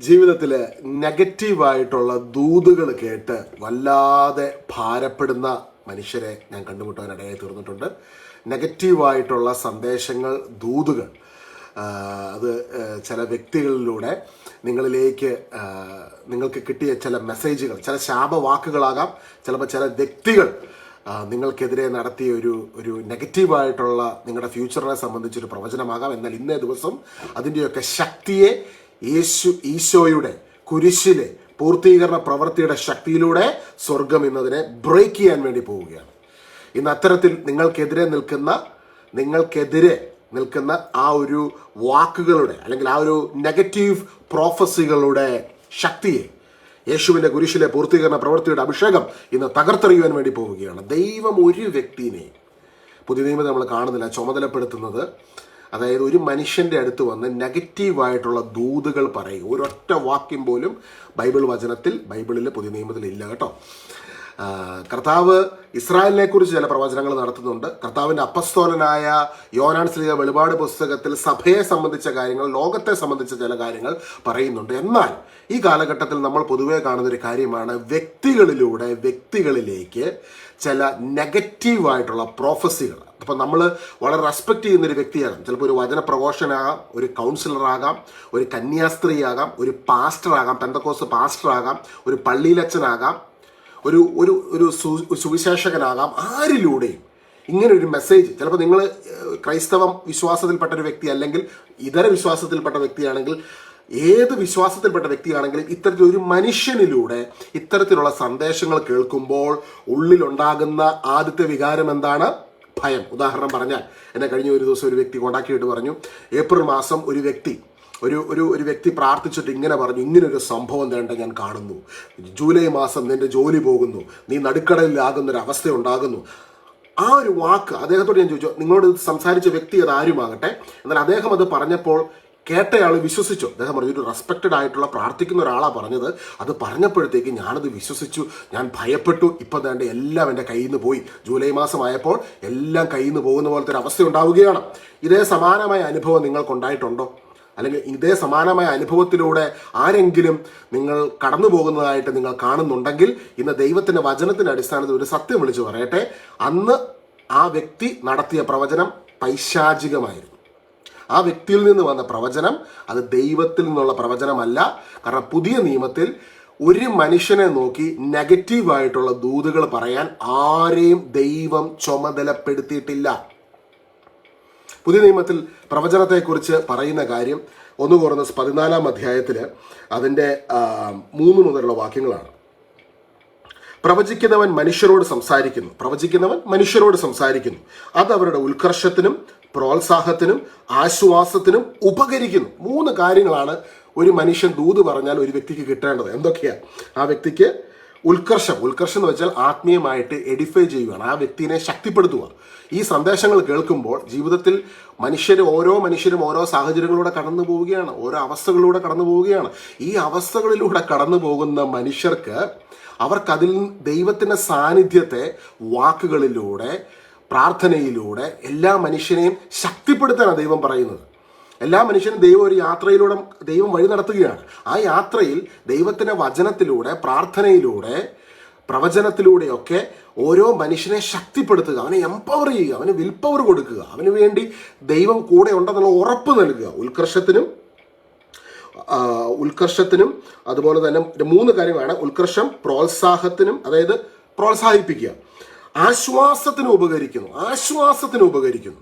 ജീവിതത്തിൽ നെഗറ്റീവായിട്ടുള്ള ദൂതുകൾ കേട്ട് വല്ലാതെ ഭാരപ്പെടുന്ന മനുഷ്യരെ ഞാൻ കണ്ടുമുട്ടാനിടയായി തീർന്നിട്ടുണ്ട്. നെഗറ്റീവായിട്ടുള്ള സന്ദേശങ്ങൾ ദൂതുകൾ അത് ചില വ്യക്തികളിലൂടെ നിങ്ങളിലേക്ക് നിങ്ങൾക്ക് കിട്ടിയ ചില മെസ്സേജുകൾ ചില ശാപവാക്കുകളാകാം. ചിലപ്പോൾ ചില വ്യക്തികൾ നിങ്ങൾക്കെതിരെ നടത്തിയ ഒരു ഒരു നെഗറ്റീവായിട്ടുള്ള നിങ്ങളുടെ ഫ്യൂച്ചറിനെ സംബന്ധിച്ചൊരു പ്രവചനമാകാം. എന്നാൽ ഇന്നേ ദിവസം അതിന്റെയൊക്കെ ശക്തിയെ യേശു ഈശോയുടെ കുരിശിലെ പൂർത്തീകരണ പ്രവൃത്തിയുടെ ശക്തിയിലൂടെ സ്വർഗം എന്നതിനെ ബ്രേക്ക് ചെയ്യാൻ വേണ്ടി പോവുകയാണ്. ഇന്ന് അത്തരത്തിൽ നിങ്ങൾക്കെതിരെ നിൽക്കുന്ന നിങ്ങൾക്കെതിരെ നിൽക്കുന്ന ആ ഒരു വാക്കുകളുടെ അല്ലെങ്കിൽ ആ ഒരു നെഗറ്റീവ് പ്രോഫസികളുടെ ശക്തിയെ യേശുവിന്റെ കുരിശിലെ പൂർത്തീകരണ പ്രവൃത്തിയുടെ അഭിഷേകം ഇന്ന് തകർത്തെറിയുവാൻ വേണ്ടി പോവുകയാണ്. ദൈവം ഒരു വ്യക്തിനെ പുതിയ നിയമത്തെ നമ്മൾ കാണുന്നില്ല ചുമതലപ്പെടുത്തുന്നത് അതായത് ഒരു മനുഷ്യന്റെ അടുത്ത് വന്ന് നെഗറ്റീവായിട്ടുള്ള ദൂതുകൾ പറയുക ഒരൊറ്റ വാക്യം പോലും ബൈബിൾ വചനത്തിൽ ബൈബിളിൽ പുതിയ നിയമത്തിൽ ഇല്ല കേട്ടോ. കർത്താവ് ഇസ്രായേലിനെ കുറിച്ച് ചില പ്രവചനങ്ങൾ നടത്തുന്നുണ്ട്. കർത്താവിന്റെ അപ്പസ്തോലനായ യോനാൻ സ്ലിഹ വെളിപാട് പുസ്തകത്തിൽ സഭയെ സംബന്ധിച്ച കാര്യങ്ങൾ ലോകത്തെ സംബന്ധിച്ച ചില കാര്യങ്ങൾ പറയുന്നുണ്ട്. എന്നാൽ ഈ കാലഘട്ടത്തിൽ നമ്മൾ പൊതുവേ കാണുന്ന ഒരു കാര്യമാണ്. വ്യക്തികളിലൂടെ വ്യക്തികളിലേക്ക് ചില നെഗറ്റീവായിട്ടുള്ള പ്രോഫസികൾ അപ്പം നമ്മൾ വളരെ റെസ്പെക്റ്റ് ചെയ്യുന്ന ഒരു വ്യക്തിയാകാം ചിലപ്പോൾ ഒരു വചന പ്രഘോഷനാകാം ഒരു കൗൺസിലറാകാം ഒരു കന്യാസ്ത്രീയാകാം ഒരു പാസ്റ്ററാകാം പെന്തക്കോസ് പാസ്റ്ററാകാം ഒരു പള്ളിയിലച്ചനാകാം ഒരു ഒരു ഒരു സുവിശേഷകനാകാം ആരിലൂടെയും ഇങ്ങനെ ഒരു മെസ്സേജ് ചിലപ്പോൾ നിങ്ങൾ ക്രൈസ്തവം വിശ്വാസത്തിൽപ്പെട്ട ഒരു വ്യക്തി അല്ലെങ്കിൽ ഇതര വിശ്വാസത്തിൽപ്പെട്ട വ്യക്തിയാണെങ്കിൽ ഏത് വിശ്വാസത്തിൽപ്പെട്ട വ്യക്തിയാണെങ്കിലും ഇത്തരത്തിലൊരു മനുഷ്യനിലൂടെ ഇത്തരത്തിലുള്ള സന്ദേശങ്ങൾ കേൾക്കുമ്പോൾ ഉള്ളിലുണ്ടാകുന്ന ആദ്യത്തെ വികാരം എന്താണ്? ഭയം. ഉദാഹരണം പറഞ്ഞാൽ എന്നെ കഴിഞ്ഞ ഒരു ദിവസം ഒരു വ്യക്തി കോണ്ടാക്ട് ചെയ്തിട്ട് പറഞ്ഞു ഏപ്രിൽ മാസം ഒരു വ്യക്തി ഒരു ഒരു ഒരു വ്യക്തി പ്രാർത്ഥിച്ചിട്ട് ഇങ്ങനെ പറഞ്ഞു ഇങ്ങനെ ഒരു സംഭവം തേണ്ട ഞാൻ കാണുന്നു. ജൂലൈ മാസം നിന്റെ ജോലി പോകുന്നു. നീ നടുക്കടലിലാകുന്ന ഒരു അവസ്ഥ ഉണ്ടാകുന്നു ആ ഒരു വാക്ക് അദ്ദേഹത്തോട് ഞാൻ ചോദിച്ചു. നിങ്ങളോട് സംസാരിച്ച വ്യക്തി അത് ആരുമാകട്ടെ? എന്നാൽ അദ്ദേഹം അത് പറഞ്ഞപ്പോൾ കേട്ടയാൾ വിശ്വസിച്ചു. അദ്ദേഹം പറഞ്ഞു ഒരു റെസ്പെക്റ്റഡ് ആയിട്ടുള്ള പ്രാർത്ഥിക്കുന്ന ഒരാളാണ് പറഞ്ഞത്. അത് പറഞ്ഞപ്പോഴത്തേക്ക് ഞാനത് വിശ്വസിച്ചു. ഞാൻ ഭയപ്പെട്ടു. ഇപ്പം വേണ്ട എല്ലാം എന്റെ കയ്യിൽ നിന്ന് പോയി. ജൂലൈ മാസമായപ്പോൾ എല്ലാം കയ്യിൽ നിന്ന് പോകുന്ന പോലത്തെ ഒരു അവസ്ഥ ഉണ്ടാവുകയാണ്. ഇതേ സമാനമായ അനുഭവം നിങ്ങൾക്കുണ്ടായിട്ടുണ്ടോ? അല്ലെങ്കിൽ ഇതേ സമാനമായ അനുഭവത്തിലൂടെ ആരെങ്കിലും നിങ്ങൾ കടന്നു പോകുന്നതായിട്ട് നിങ്ങൾ കാണുന്നുണ്ടെങ്കിൽ ഇന്ന് ദൈവത്തിന്റെ വചനത്തിന്റെ അടിസ്ഥാനത്തിൽ ഒരു സത്യം വിളിച്ചു പറയട്ടെ. അന്ന് ആ വ്യക്തി നടത്തിയ പ്രവചനം പൈശാചികമായിരുന്നു. ആ വ്യക്തിയിൽ നിന്ന് വന്ന പ്രവചനം അത് ദൈവത്തിൽ നിന്നുള്ള പ്രവചനമല്ല. കാരണം പുതിയ നിയമത്തിൽ ഒരു മനുഷ്യനെ നോക്കി നെഗറ്റീവായിട്ടുള്ള ദൂതുകൾ പറയാൻ ആരെയും ദൈവം ചുമതലപ്പെടുത്തിയിട്ടില്ല. പുതിയ നിയമത്തിൽ പ്രവചനത്തെക്കുറിച്ച് പറയുന്ന കാര്യം ഒന്ന് കുറഞ്ഞ പതിനാലാം അധ്യായത്തിൽ അതിന്റെ മൂന്ന് മുതലുള്ള വാക്യങ്ങളാണ്. പ്രവചിക്കുന്നവൻ മനുഷ്യരോട് സംസാരിക്കുന്നു. പ്രവചിക്കുന്നവൻ മനുഷ്യരോട് സംസാരിക്കുന്നു. അത് അവരുടെ ഉത്കർഷത്തിനും പ്രോത്സാഹത്തിനും ആശ്വാസത്തിനും ഉപകരിക്കുന്നു. മൂന്ന് കാര്യങ്ങളാണ് ഒരു മനുഷ്യൻ ദൂത് പറഞ്ഞാൽ ഒരു വ്യക്തിക്ക് കിട്ടേണ്ടത്. എന്തൊക്കെയാണ് ആ വ്യക്തിക്ക് ഉത്കർഷം. ഉത്കർഷം എന്ന് വെച്ചാൽ ആത്മീയമായിട്ട് എഡിഫൈ ചെയ്യുകയാണ് ആ വ്യക്തിനെ ശക്തിപ്പെടുത്തുക ഈ സന്ദേശങ്ങൾ കേൾക്കുമ്പോൾ ജീവിതത്തിൽ മനുഷ്യർ ഓരോ മനുഷ്യരും ഓരോ സാഹചര്യങ്ങളിലൂടെ കടന്നു പോവുകയാണ് ഓരോ അവസ്ഥകളിലൂടെ കടന്നു പോവുകയാണ്. ഈ അവസ്ഥകളിലൂടെ കടന്നു പോകുന്ന മനുഷ്യർക്ക് അവർക്കതിൽ ദൈവത്തിന്റെ സാന്നിധ്യത്തെ വാക്കുകളിലൂടെ പ്രാർത്ഥനയിലൂടെ എല്ലാ മനുഷ്യനെയും ശക്തിപ്പെടുത്താനാണ് ദൈവം പറയുന്നത്. എല്ലാ മനുഷ്യനും ദൈവം ഒരു യാത്രയിലൂടെ ദൈവം വഴി നടത്തുകയാണ്. ആ യാത്രയിൽ ദൈവത്തിന്റെ വചനത്തിലൂടെ പ്രാർത്ഥനയിലൂടെ പ്രവചനത്തിലൂടെയൊക്കെ ഓരോ മനുഷ്യനെ ശക്തിപ്പെടുത്തുക അവനെ എംപവർ ചെയ്യുക അവന് വിൽ പവർ കൊടുക്കുക അവന് വേണ്ടി ദൈവം കൂടെ ഉണ്ടെന്നുള്ള ഉറപ്പ് നൽകുക. ഉത്കർഷത്തിനും ഉത്കർഷത്തിനും അതുപോലെ തന്നെ മൂന്ന് കാര്യമാണ് ഉത്കർഷം പ്രോത്സാഹത്തിനും അതായത് പ്രോത്സാഹിപ്പിക്കുക. ആശ്വാസത്തിന് ഉപകരിക്കുന്നു ആശ്വാസത്തിന് ഉപകരിക്കുന്നു.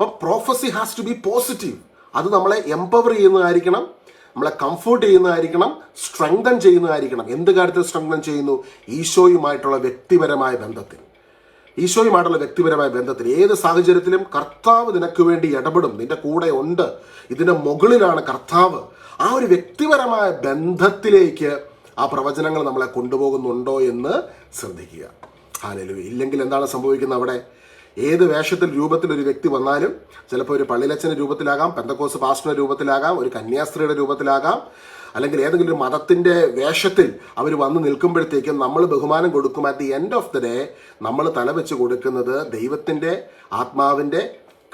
അപ്പം prophecy has to be positive അത് നമ്മളെ എംപവർ ചെയ്യുന്നതായിരിക്കണം നമ്മളെ കംഫോർട്ട് ചെയ്യുന്നതായിരിക്കണം സ്ട്രെങ്തൻ ചെയ്യുന്നതായിരിക്കണം. എന്ത് കാര്യത്തിൽ സ്ട്രെങ്തൻ ചെയ്യുന്നു? ഈശോയുമായിട്ടുള്ള വ്യക്തിപരമായ ബന്ധത്തിൽ. ഈശോയുമായിട്ടുള്ള വ്യക്തിപരമായ ബന്ധത്തിൽ. ഏത് സാഹചര്യത്തിലും കർത്താവ് നിനക്ക് വേണ്ടി ഇടപെടും. നിന്റെ കൂടെ ഉണ്ട്. ഇതിന്റെ മുകളിലാണ് കർത്താവ്. ആ ഒരു വ്യക്തിപരമായ ബന്ധത്തിലേക്ക് ആ പ്രവചനങ്ങൾ നമ്മളെ കൊണ്ടുപോകുന്നുണ്ടോ എന്ന് ശ്രദ്ധിക്കുക. ഹാലലു ഇല്ലെങ്കിൽ എന്താണ് സംഭവിക്കുന്നത് അവിടെ? ഏത് വേഷത്തിൽ രൂപത്തിൽ ഒരു വ്യക്തി വന്നാലും ചിലപ്പോൾ ഒരു പള്ളിയിലച്ഛന്റെ രൂപത്തിലാകാം പെന്തക്കോസ് പാസ്റ്ററുടെ രൂപത്തിലാകാം ഒരു കന്യാസ്ത്രീയുടെ രൂപത്തിലാകാം അല്ലെങ്കിൽ ഏതെങ്കിലും ഒരു മതത്തിന്റെ വേഷത്തിൽ അവർ വന്ന് നിൽക്കുമ്പോഴത്തേക്കും നമ്മൾ ബഹുമാനം കൊടുക്കും. At the end of the day നമ്മൾ തലവെച്ച് കൊടുക്കുന്നത് ദൈവത്തിന്റെ ആത്മാവിന്റെ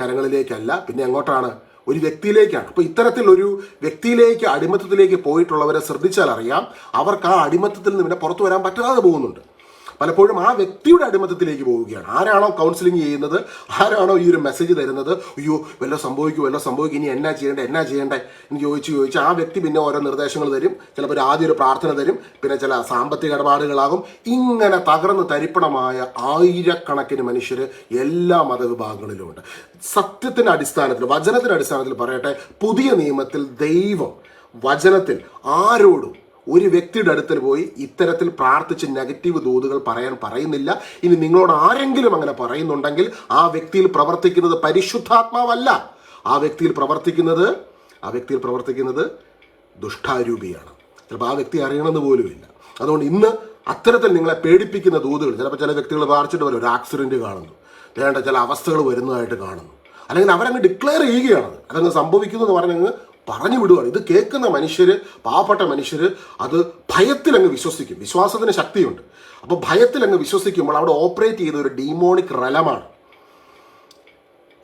കരങ്ങളിലേക്കല്ല പിന്നെ എങ്ങോട്ടാണ് ഒരു വ്യക്തിയിലേക്കാണ്. അപ്പോൾ ഇത്തരത്തിൽ ഒരു വ്യക്തിയിലേക്ക് അടിമത്തത്തിലേക്ക് പോയിട്ടുള്ളവരെ ശ്രദ്ധിച്ചാൽ അറിയാം അവർക്ക് ആ അടിമത്തത്തിൽ നിന്ന് പിന്നെ പുറത്തു വരാൻ പറ്റാതെ പോകുന്നുണ്ട്. പലപ്പോഴും ആ വ്യക്തിയുടെ അടിമത്തത്തിലേക്ക് പോവുകയാണ്. ആരാണോ കൗൺസിലിംഗ് ചെയ്യുന്നത്? ആരാണോ ഈ ഒരു മെസ്സേജ് തരുന്നത്? അയ്യോ വല്ല സംഭവിക്കും വല്ല സംഭവിക്കും ഇനി എന്നാ ചെയ്യേണ്ടേ എന്നാ ചെയ്യേണ്ടേ എന്ന് ചോദിച്ച് ചോദിച്ച് ആ വ്യക്തി പിന്നെ ഓരോ നിർദ്ദേശങ്ങൾ തരും. ചിലപ്പോൾ ആദ്യം ഒരു പ്രാർത്ഥന തരും. പിന്നെ ചില സാമ്പത്തിക ഇടപാടുകളാകും. ഇങ്ങനെ തകർന്ന് തരിപ്പണമായ ആയിരക്കണക്കിന് മനുഷ്യർ എല്ലാ മതവിഭാഗങ്ങളിലും ഉണ്ട് സത്യത്തിന്റെ അടിസ്ഥാനത്തിൽ വചനത്തിന്റെ അടിസ്ഥാനത്തിൽ പറയട്ടെ പുതിയ നിയമത്തിൽ ദൈവം വചനത്തിൽ ആരോടും ഒരു വ്യക്തിയുടെ അടുത്തിൽ പോയി ഇത്തരത്തിൽ പ്രാർത്ഥിച്ച് നെഗറ്റീവ് ദൂതുകൾ പറയാൻ പറയുന്നില്ല. ഇനി നിങ്ങളോട് ആരെങ്കിലും അങ്ങനെ പറയുന്നുണ്ടെങ്കിൽ ആ വ്യക്തിയിൽ പ്രവർത്തിക്കുന്നത് പരിശുദ്ധാത്മാവല്ല. ആ വ്യക്തിയിൽ പ്രവർത്തിക്കുന്നത് ആ വ്യക്തിയിൽ പ്രവർത്തിക്കുന്നത് ദുഷ്ടാരൂപിയാണ്. ചിലപ്പോൾ ആ വ്യക്തി അറിയണമെന്ന് പോലുമില്ല അതുകൊണ്ട് ഇന്ന് അത്തരത്തിൽ നിങ്ങളെ പേടിപ്പിക്കുന്ന ദൂതുകൾ ചിലപ്പോൾ ചില വ്യക്തികൾ വാർച്ചിട്ട് വരും ഒരു ആക്സിഡന്റ് കാണുന്നു. വേണ്ട ചില അവസ്ഥകൾ വരുന്നതായിട്ട് കാണുന്നു. അല്ലെങ്കിൽ അവരങ്ങ് ഡിക്ലെയർ ചെയ്യുകയാണ്. അതങ്ങ് സംഭവിക്കുന്നു എന്ന് പറഞ്ഞങ്ങ് പറഞ്ഞു വിടുകയാണ് ഇത് കേൾക്കുന്ന മനുഷ്യർ പാവപ്പെട്ട മനുഷ്യർ അത് ഭയത്തിൽ അങ്ങ് വിശ്വസിക്കും. വിശ്വാസത്തിന് ശക്തിയുണ്ട്. അപ്പോൾ ഭയത്തിൽ അങ്ങ് വിശ്വസിക്കുമ്പോൾ അവിടെ ഓപ്പറേറ്റ് ചെയ്ത ഒരു ഡീമോണിക് റലമാണ്.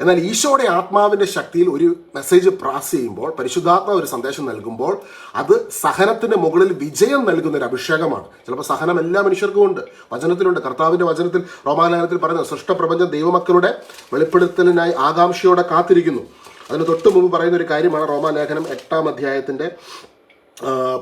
എന്നാൽ ഈശോയുടെ ആത്മാവിന്റെ ശക്തിയിൽ ഒരു മെസ്സേജ് പ്രാസ് ചെയ്യുമ്പോൾ പരിശുദ്ധാത്മാവ് ഒരു സന്ദേശം നൽകുമ്പോൾ അത് സഹനത്തിന്റെ മുകളിൽ വിജയം നൽകുന്ന ഒരു അഭിഷേകമാണ്. ചിലപ്പോൾ സഹനം എല്ലാ മനുഷ്യർക്കും ഉണ്ട്. വചനത്തിലുണ്ട്. കർത്താവിന്റെ വചനത്തിൽ റോമാലയനത്തിൽ പറയുന്നത് സൃഷ്ടപ്രപഞ്ചം ദൈവമക്കളുടെ വെളിപ്പെടുത്തലിനായി ആകാംക്ഷയോടെ കാത്തിരിക്കുന്നു. അതിന് തൊട്ട് മുമ്പ് പറയുന്ന ഒരു കാര്യമാണ് റോമാലേഖനം എട്ടാം അധ്യായത്തിന്റെ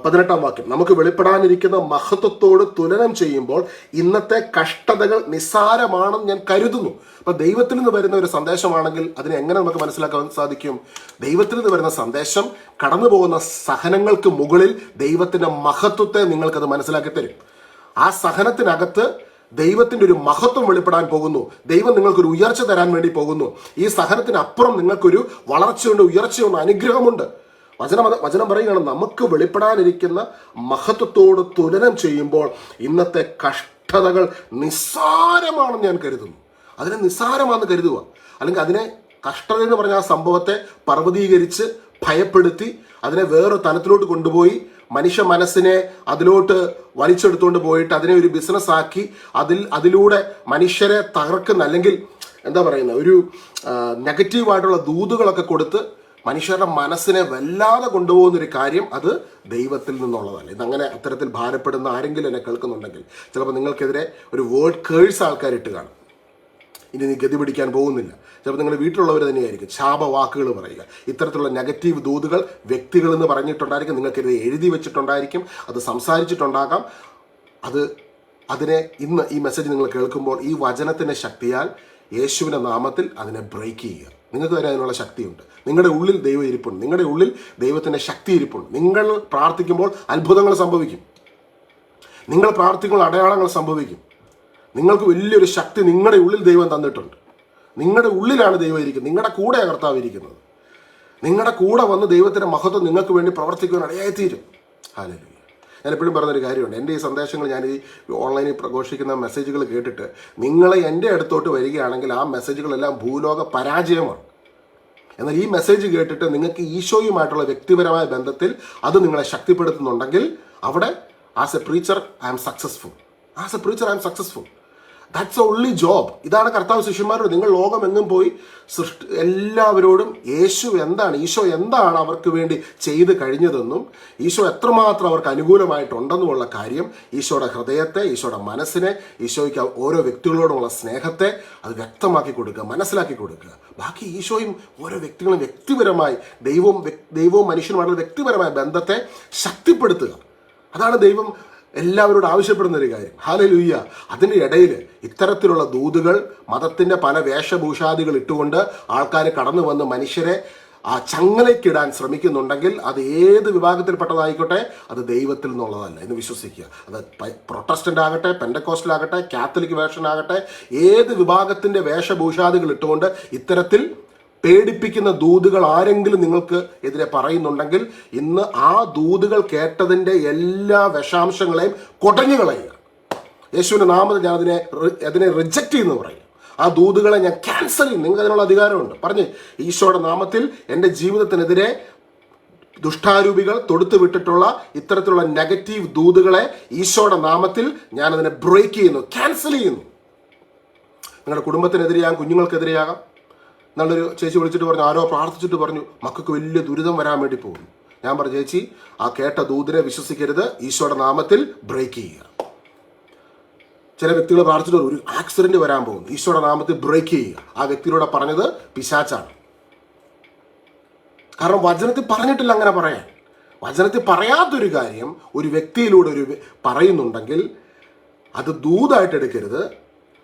പതിനെട്ടാം വാക്യം. നമുക്ക് വെളിപ്പെടാനിരിക്കുന്ന മഹത്വത്തോട് തുലനം ചെയ്യുമ്പോൾ ഇന്നത്തെ കഷ്ടതകൾ നിസ്സാരമാണെന്ന് ഞാൻ കരുതുന്നു. അപ്പൊ ദൈവത്തിൽ നിന്ന് വരുന്ന ഒരു സന്ദേശമാണെങ്കിൽ അതിനെ എങ്ങനെ നമുക്ക് മനസ്സിലാക്കാൻ സാധിക്കും? ദൈവത്തിൽ നിന്ന് വരുന്ന സന്ദേശം കടന്നു പോകുന്ന സഹനങ്ങൾക്ക് മുകളിൽ ദൈവത്തിന്റെ മഹത്വത്തെ നിങ്ങൾക്കത് മനസ്സിലാക്കി തരും. ആ സഹനത്തിനകത്ത് ദൈവത്തിന്റെ ഒരു മഹത്വം വെളിപ്പെടാൻ പോകുന്നു. ദൈവം നിങ്ങൾക്കൊരു ഉയർച്ച തരാൻ വേണ്ടി പോകുന്നു. ഈ സഹനത്തിനപ്പുറം നിങ്ങൾക്കൊരു വളർച്ചയുണ്ട് ഉയർച്ചയുണ്ട് അനുഗ്രഹമുണ്ട്. വചനം വചനം പറയുകയാണ് നമുക്ക് വെളിപ്പെടാനിരിക്കുന്ന മഹത്വത്തോട് തുലനം ചെയ്യുമ്പോൾ ഇന്നത്തെ കഷ്ടതകൾ നിസ്സാരമാണെന്ന് ഞാൻ കരുതുന്നു. അതിനെ നിസ്സാരമാണെന്ന് കരുതുക. അല്ലെങ്കിൽ അതിനെ കഷ്ടത എന്ന് പറഞ്ഞ ആ സംഭവത്തെ പർവതീകരിച്ച് ഭയപ്പെടുത്തി അതിനെ വേറൊരു തലത്തിലോട്ട് കൊണ്ടുപോയി മനുഷ്യ മനസ്സിനെ അതിലോട്ട് വലിച്ചെടുത്തുകൊണ്ട് പോയിട്ട് അതിനെ ഒരു ബിസിനസ് ആക്കി അതിൽ അതിലൂടെ മനുഷ്യരെ തകർക്കുന്ന അല്ലെങ്കിൽ എന്താ പറയുന്ന ഒരു നെഗറ്റീവായിട്ടുള്ള ദൂതുകളൊക്കെ കൊടുത്ത് മനുഷ്യരുടെ മനസ്സിനെ വല്ലാതെ കൊണ്ടുപോകുന്ന ഒരു കാര്യം അത് ദൈവത്തിൽ നിന്നുള്ളതല്ല. ഇതങ്ങനെ അത്തരത്തിൽ ഭാരപ്പെടുന്ന ആരെങ്കിലും എന്നെ കേൾക്കുന്നുണ്ടെങ്കിൽ ചിലപ്പോൾ നിങ്ങൾക്കെതിരെ ഒരു വേർഡ് കേഴ്സ് ആൾക്കാരിട്ട് കാണും. ഇനി നീ ഗതി പിടിക്കാൻ പോകുന്നില്ല. ചിലപ്പോൾ നിങ്ങൾ വീട്ടിലുള്ളവർ തന്നെയായിരിക്കും. ശാപവാക്കുകൾ പറയുക. ഇത്തരത്തിലുള്ള നെഗറ്റീവ് ദൂതുകൾ വ്യക്തികൾ എന്ന് പറഞ്ഞിട്ടുണ്ടായിരിക്കും. നിങ്ങൾക്കിത് എഴുതി വെച്ചിട്ടുണ്ടായിരിക്കും. അത് സംസാരിച്ചിട്ടുണ്ടാകാം. അത് അതിനെ ഇന്ന് ഈ മെസ്സേജ് നിങ്ങൾ കേൾക്കുമ്പോൾ ഈ വചനത്തിന്റെ ശക്തിയാൽ യേശുവിന്റെ നാമത്തിൽ അതിനെ ബ്രേക്ക് ചെയ്യുക. നിങ്ങൾക്ക് തന്നെ അതിനുള്ള ശക്തിയുണ്ട്. നിങ്ങളുടെ ഉള്ളിൽ ദൈവം ഇരിപ്പുണ്ട്. നിങ്ങളുടെ ഉള്ളിൽ ദൈവത്തിന്റെ ശക്തി ഇരിപ്പുണ്ട്. നിങ്ങൾ പ്രാർത്ഥിക്കുമ്പോൾ അത്ഭുതങ്ങൾ സംഭവിക്കും. നിങ്ങൾ പ്രാർത്ഥിക്കുമ്പോൾ അടയാളങ്ങൾ സംഭവിക്കും. നിങ്ങൾക്ക് വലിയൊരു ശക്തി നിങ്ങളുടെ ഉള്ളിൽ ദൈവം തന്നിട്ടുണ്ട്. നിങ്ങളുടെ ഉള്ളിലാണ് ദൈവം ഇരിക്കുന്നത്. നിങ്ങളുടെ കൂടെ കർത്താവ് ഇരിക്കുന്നത്. നിങ്ങളുടെ കൂടെ വന്ന് ദൈവത്തിന്റെ മഹത്വം നിങ്ങൾക്ക് വേണ്ടി പ്രവർത്തിക്കുവാൻ ഇടയായിത്തീരും ഹാലലൂയ ഞാൻ എപ്പോഴും പറഞ്ഞൊരു കാര്യമുണ്ട്. എന്റെ ഈ സന്ദേശങ്ങൾ ഞാൻ ഈ ഓൺലൈനിൽ പ്രഘോഷിക്കുന്ന മെസ്സേജുകൾ കേട്ടിട്ട് നിങ്ങളെ എന്റെ അടുത്തോട്ട് വരികയാണെങ്കിൽ ആ മെസ്സേജുകളെല്ലാം ഭൂലോക പരാജയമാണ്. എന്നാൽ ഈ മെസ്സേജ് കേട്ടിട്ട് നിങ്ങൾക്ക് ഈശോയുമായിട്ടുള്ള വ്യക്തിപരമായ ബന്ധത്തിൽ അത് നിങ്ങളെ ശക്തിപ്പെടുത്തുന്നുണ്ടെങ്കിൽ അവിടെ as a preacher I am successful. As a preacher I am successful. That's only job ഇതാണ് കർത്താവ് ശിഷ്യന്മാരോട്. നിങ്ങൾ ലോകമെന്നും പോയി സൃഷ്ടി എല്ലാവരോടും യേശു എന്താണ് ഈശോ എന്താണ് അവർക്ക് വേണ്ടി ചെയ്ത് കഴിഞ്ഞതെന്നും ഈശോ എത്രമാത്രം അവർക്ക് അനുകൂലമായിട്ടുണ്ടെന്നുമുള്ള കാര്യം ഈശോയുടെ ഹൃദയത്തെ ഈശോയുടെ മനസ്സിനെ ഈശോയ്ക്ക് ഓരോ വ്യക്തികളോടുമുള്ള സ്നേഹത്തെ അത് വ്യക്തമാക്കി കൊടുക്കുക മനസ്സിലാക്കി കൊടുക്കുക. ബാക്കി ഈശോയും ഓരോ വ്യക്തികളും വ്യക്തിപരമായി ദൈവവും ദൈവവും മനുഷ്യനുമായിട്ടുള്ള വ്യക്തിപരമായ ബന്ധത്തെ ശക്തിപ്പെടുത്തുക. അതാണ് ദൈവം എല്ലാവരോടും ആവശ്യപ്പെടുന്ന ഒരു കാര്യം. ഹാലലുയ്യ അതിന്റെ ഇടയിൽ ഇത്തരത്തിലുള്ള ദൂതുകൾ മതത്തിന്റെ പല വേഷഭൂഷാദികൾ ഇട്ടുകൊണ്ട് ആൾക്കാർ കടന്നു വന്ന് മനുഷ്യരെ ആ ചങ്ങലയ്ക്കിടാൻ ശ്രമിക്കുന്നുണ്ടെങ്കിൽ അത് ഏത് വിഭാഗത്തിൽപ്പെട്ടതായിക്കോട്ടെ അത് ദൈവത്തിൽ നിന്നുള്ളതല്ല. എന്ന് വിശ്വസിക്കുക. അത് പ്രൊട്ടസ്റ്റന്റ് ആകട്ടെ പെൻഡക്കോസ്റ്റലാകട്ടെ കാത്തലിക് വേർഷൻ ആകട്ടെ ഏത് വിഭാഗത്തിന്റെ വേഷഭൂഷാദികൾ ഇട്ടുകൊണ്ട് ഇത്തരത്തിൽ പേടിപ്പിക്കുന്ന ദൂതുകൾ ആരെങ്കിലും നിങ്ങൾക്ക് എതിരെ പറയുന്നുണ്ടെങ്കിൽ ഇന്ന് ആ ദൂതുകൾ കേട്ടതിന്റെ എല്ലാ വിഷാംശങ്ങളെയും കൊടഞ്ഞു കളയുക. യേശുവിന്റെ നാമത്തിൽ ഞാൻ അതിനെ അതിനെ റിജക്റ്റ് ചെയ്യുന്നു പറയും. ആ ദൂതുകളെ ഞാൻ ക്യാൻസൽ ചെയ്യും നിങ്ങൾക്ക് അതിനുള്ള അധികാരമുണ്ട്. പറഞ്ഞ് ഈശോയുടെ നാമത്തിൽ എന്റെ ജീവിതത്തിനെതിരെ ദുഷ്ടാരൂപികൾ തൊടുത്തു വിട്ടിട്ടുള്ള ഇത്തരത്തിലുള്ള നെഗറ്റീവ് ദൂതുകളെ ഈശോയുടെ നാമത്തിൽ ഞാൻ അതിനെ ബ്രേക്ക് ചെയ്യുന്നു ക്യാൻസൽ ചെയ്യുന്നു. നിങ്ങളുടെ കുടുംബത്തിനെതിരെയാകാം കുഞ്ഞുങ്ങൾക്കെതിരെയാകാം. നല്ലൊരു ചേച്ചി വിളിച്ചിട്ട് പറഞ്ഞു ആരോ പ്രാർത്ഥിച്ചിട്ട് പറഞ്ഞു മക്കൾക്ക് വലിയ ദുരിതം വരാൻ വേണ്ടി പോകുന്നു. ഞാൻ പറഞ്ഞു ചേച്ചി ആ കേട്ട ദൂതിനെ വിശ്വസിക്കരുത് ഈശോയുടെ നാമത്തിൽ ബ്രേക്ക് ചെയ്യുക. ചില വ്യക്തികൾ പ്രാർത്ഥിച്ചിട്ട് ഒരു ആക്സിഡന്റ് വരാൻ പോകുന്നു ഈശോയുടെ നാമത്തിൽ ബ്രേക്ക് ചെയ്യുക. ആ വ്യക്തിയിലൂടെ പറഞ്ഞത് പിശാച്ചാണ്. കാരണം വചനത്തിൽ പറഞ്ഞിട്ടില്ല അങ്ങനെ പറയാൻ. വചനത്തിൽ പറയാത്തൊരു കാര്യം ഒരു വ്യക്തിയിലൂടെ ഒരു പറയുന്നുണ്ടെങ്കിൽ അത് ദൂതായിട്ട് എടുക്കരുത്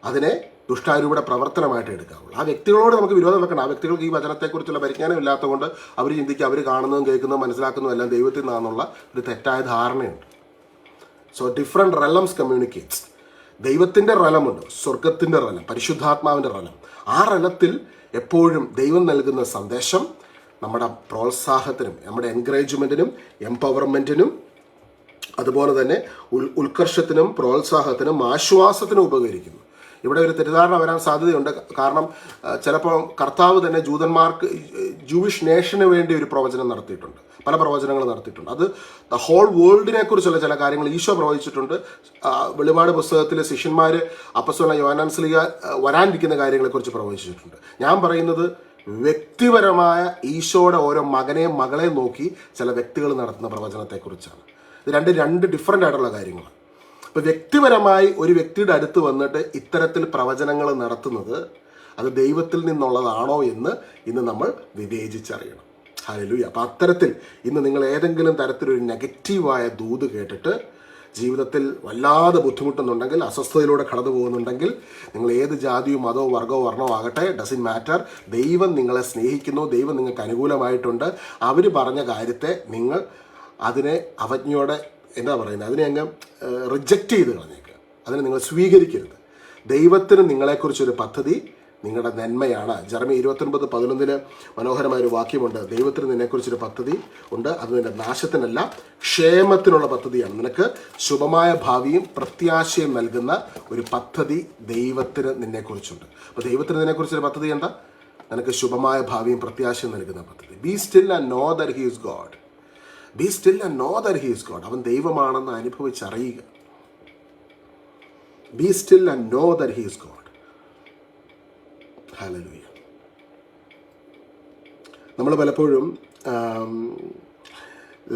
അതിനെ ദുഷ്ടാരൂപയുടെ പ്രവർത്തനമായിട്ട് എടുക്കാവുള്ളൂ. ആ വ്യക്തികളോട് നമുക്ക് വിരോധം വെക്കണം ആ വ്യക്തികൾക്ക് ഈ വചനത്തെക്കുറിച്ചുള്ള പരിജ്ഞാനം ഇല്ലാത്തതുകൊണ്ട് അവർ ചിന്തിക്കുക അവർ കാണുന്നതും കേൾക്കുന്നതും മനസ്സിലാക്കുന്നതും എല്ലാം ദൈവത്തിൽ നിന്നാണെന്നുള്ള ഒരു തെറ്റായ ധാരണയുണ്ട്. സോ ഡിഫറെന്റ് റലംസ് കമ്മ്യൂണിക്കേറ്റ്സ് ദൈവത്തിന്റെ റലമുണ്ട് സ്വർഗത്തിന്റെ റലം പരിശുദ്ധാത്മാവിന്റെ റലം ആ റലത്തിൽ എപ്പോഴും ദൈവം നൽകുന്ന സന്ദേശം നമ്മുടെ പ്രോത്സാഹത്തിനും നമ്മുടെ എൻകറേജ്മെന്റിനും എംപവർമെന്റിനും അതുപോലെ തന്നെ ഉൽ ഉത്കർഷത്തിനും പ്രോത്സാഹത്തിനും ആശ്വാസത്തിനും ഉപകരിക്കുന്നു. ഇവിടെ ഒരു തെറ്റിദ്ധാരണ വരാൻ സാധ്യതയുണ്ട്. കാരണം ചിലപ്പോൾ കർത്താവ് തന്നെ ജൂതന്മാർക്ക് ജൂവിഷ് നേഷന് വേണ്ടി ഒരു പ്രവചനം നടത്തിയിട്ടുണ്ട്. പല പ്രവചനങ്ങൾ നടത്തിയിട്ടുണ്ട്. അത് ദ ഹോൾ വേൾഡിനെ കുറിച്ചുള്ള ചില കാര്യങ്ങൾ ഈശോ പ്രവചിച്ചിട്ടുണ്ട്. വെളിപാട് പുസ്തകത്തിലെ ശിഷ്യന്മാർ അപ്പസ്വല യോനാൻസ്ലിക വരാനിരിക്കുന്ന കാര്യങ്ങളെക്കുറിച്ച് പ്രവചിച്ചിട്ടുണ്ട്. ഞാൻ പറയുന്നത് വ്യക്തിപരമായ ഈശോയുടെ ഓരോ മകനെയും മകളെയും നോക്കി ചില വ്യക്തികൾ നടത്തുന്ന പ്രവചനത്തെക്കുറിച്ചാണ്. ഇത് രണ്ട് രണ്ട് ഡിഫറെന്റ് ആയിട്ടുള്ള കാര്യങ്ങളാണ്. അപ്പോൾ വ്യക്തിപരമായി ഒരു വ്യക്തിയുടെ അടുത്ത് വന്നിട്ട് ഇത്തരത്തിൽ പ്രവചനങ്ങൾ നടത്തുന്നത് അത് ദൈവത്തിൽ നിന്നുള്ളതാണോ എന്ന് ഇന്ന് നമ്മൾ വിവേചിച്ചറിയണം. ഹലൂ അപ്പം അത്തരത്തിൽ ഇന്ന് നിങ്ങൾ ഏതെങ്കിലും തരത്തിലൊരു നെഗറ്റീവായ ദൂത് കേട്ടിട്ട് ജീവിതത്തിൽ വല്ലാതെ ബുദ്ധിമുട്ടുന്നുണ്ടെങ്കിൽ അസ്വസ്ഥതയിലൂടെ കടന്നു പോകുന്നുണ്ടെങ്കിൽ നിങ്ങൾ ഏത് ജാതിയോ മതോ വർഗമോ വർണമോ ആകട്ടെ ഡസ് ഇൻ മാറ്റർ ദൈവം നിങ്ങളെ സ്നേഹിക്കുന്നു ദൈവം നിങ്ങൾക്ക് അനുകൂലമായിട്ടുണ്ട്. അവർ പറഞ്ഞ കാര്യത്തെ നിങ്ങൾ അതിനെ അവജ്ഞയോടെ എന്താ പറയുന്നത്? അതിനെ അങ്ങ് റിജക്റ്റ് ചെയ്ത് കളഞ്ഞേക്കുക. അതിനെ നിങ്ങൾ സ്വീകരിക്കരുത്. ദൈവത്തിന് നിങ്ങളെക്കുറിച്ചൊരു പദ്ധതി നിങ്ങളുടെ നന്മയാണ്. ജർമ്മി ഇരുപത്തൊൻപത് പതിനൊന്നിന് മനോഹരമായ ഒരു വാക്യമുണ്ട്. ദൈവത്തിന് നിന്നെക്കുറിച്ചൊരു പദ്ധതി ഉണ്ട്. അത് നിന്റെ നാശത്തിനല്ല ക്ഷേമത്തിനുള്ള പദ്ധതിയാണ്. നിനക്ക് ശുഭമായ ഭാവിയും പ്രത്യാശയും നൽകുന്ന ഒരു പദ്ധതി ദൈവത്തിന് നിന്നെക്കുറിച്ചുണ്ട്. അപ്പോൾ ദൈവത്തിന് നിന്നെക്കുറിച്ചൊരു പദ്ധതി എന്താ? നിനക്ക് ശുഭമായ ഭാവിയും പ്രത്യാശയും നൽകുന്ന പദ്ധതി. Be still and know that he is God be still and know that he's God അവൻ ദൈവമാണെന്ന് അനുഭവിച്ചറിയുക. Be still and know that he's God hallelujah നമ്മൾ പലപ്പോഴും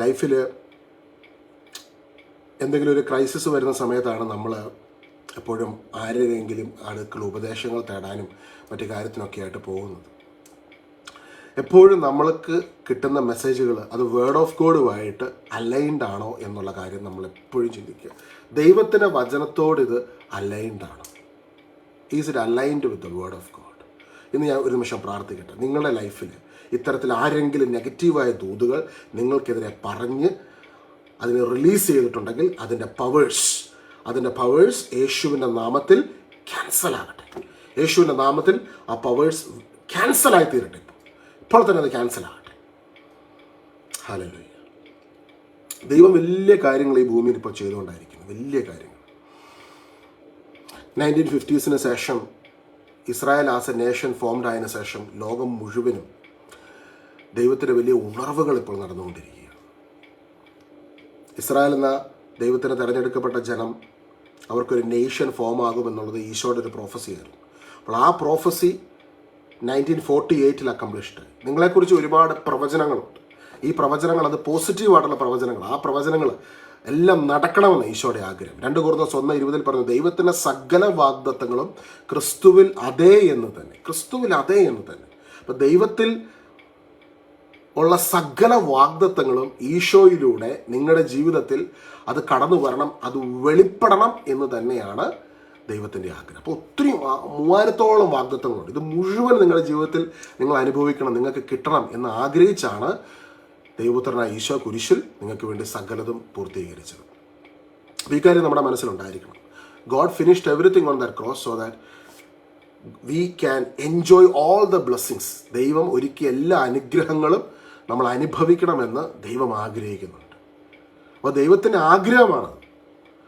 ലൈഫിൽ എന്തെങ്കിലും ഒരു ക്രൈസിസ് വരുന്ന സമയത്താണ് നമ്മൾ എപ്പോഴും ആരെങ്കിലും അടുക്കൾ ഉപദേശങ്ങൾ തേടാനും മറ്റു കാര്യത്തിനൊക്കെ ആയിട്ട് പോകുന്നത്. എപ്പോഴും നമ്മൾക്ക് കിട്ടുന്ന മെസ്സേജുകൾ അത് വേർഡ് ഓഫ് ഗോഡുമായിട്ട് അലൈൻഡ് ആണോ എന്നുള്ള കാര്യം നമ്മൾ എപ്പോഴും ചിന്തിക്കുക. ദൈവത്തിന്റെ വചനത്തോട് ഇത് അലൈൻഡ് ആണ്. Is it aligned with the word of God ഇന്ന് ഞാൻ ഒരു നിമിഷം പ്രാർത്ഥിക്കട്ടെ. നിങ്ങളുടെ ലൈഫിൽ ഇത്തരത്തിൽ ആരെങ്കിലും നെഗറ്റീവായ ദൂതുകൾ നിങ്ങൾക്കെതിരെ പറഞ്ഞ് അതിനെ റിലീസ് ചെയ്തിട്ടുണ്ടെങ്കിൽ അതിന്റെ പവേഴ്സ് അതിന്റെ പവേഴ്സ് യേശുവിന്റെ നാമത്തിൽ ക്യാൻസൽ ആകട്ടെ. യേശുവിന്റെ നാമത്തിൽ ആ പവേഴ്സ് ക്യാൻസലായി തീരട്ടെ ഇപ്പോൾ തന്നെ അത് ക്യാൻസൽ ആകട്ടെ. ഹല്ലേലൂയ ദൈവം വലിയ കാര്യങ്ങൾ ഈ ഭൂമിയിൽ ഇപ്പോൾ ചെയ്തുകൊണ്ടായിരിക്കുന്നു. വലിയ കാര്യങ്ങൾ. നയന്റീൻ ഫിഫ്റ്റീസിന് ശേഷം Israel as a nation formed ആയതിനു ശേഷം ലോകം മുഴുവനും ദൈവത്തിന്റെ വലിയ ഉണർവുകൾ ഇപ്പോൾ നടന്നുകൊണ്ടിരിക്കുകയാണ്. ഇസ്രായേൽ എന്ന ദൈവത്തിന് തിരഞ്ഞെടുക്കപ്പെട്ട ജനം അവർക്കൊരു നേഷൻ ഫോം ആകുമെന്നുള്ളത് ഈശോയുടെ ഒരു പ്രോഫസിയായിരുന്നു അപ്പോൾ ആ പ്രോഫസി നയന്റീൻ ഫോർട്ടി എയ്റ്റിൽ അക്കംപ്ലിഷ്ഡ് നിങ്ങളെക്കുറിച്ച് ഒരുപാട് പ്രവചനങ്ങളുണ്ട്. ഈ പ്രവചനങ്ങൾ അത് പോസിറ്റീവായിട്ടുള്ള പ്രവചനങ്ങൾ. ആ പ്രവചനങ്ങൾ എല്ലാം നടക്കണമെന്ന് ഈശോയുടെ ആഗ്രഹം. രണ്ട് കുറഞ്ഞ സ്വന്തം ഇരുപതിൽ പറഞ്ഞു ദൈവത്തിന്റെ സകല വാഗ്ദത്തങ്ങളും ക്രിസ്തുവിൽ അതേ എന്ന് തന്നെ. ക്രിസ്തുവിൽ അതേ എന്ന് തന്നെ. അപ്പം ദൈവത്തിൽ ഉള്ള സകല വാഗ്ദത്തങ്ങളും ഈശോയിലൂടെ നിങ്ങളുടെ ജീവിതത്തിൽ അത് കടന്നു വരണം അത് വെളിപ്പെടണം എന്ന് തന്നെയാണ് ദൈവത്തിന്റെ ആഗ്രഹം. അപ്പോൾ ഒത്തിരി മൂവായിരത്തോളം വാഗ്ദത്തങ്ങളുണ്ട്. ഇത് മുഴുവൻ നിങ്ങളുടെ ജീവിതത്തിൽ നിങ്ങൾ അനുഭവിക്കണം നിങ്ങൾക്ക് കിട്ടണം എന്ന് ആഗ്രഹിച്ചാണ് ദൈവപുത്രനായ ഈശോ കുരിശിൽ നിങ്ങൾക്ക് വേണ്ടി സകലതും പൂർത്തീകരിച്ചത്. അപ്പോൾ ഈ കാര്യം നമ്മുടെ മനസ്സിലുണ്ടായിരിക്കണം. God finished everything on that cross so that we can enjoy all the blessings ദൈവം ഒരുക്കിയ എല്ലാ അനുഗ്രഹങ്ങളും നമ്മൾ അനുഭവിക്കണമെന്ന് ദൈവം ആഗ്രഹിക്കുന്നുണ്ട്. അപ്പോൾ ദൈവത്തിന്റെ ആഗ്രഹമാണ്.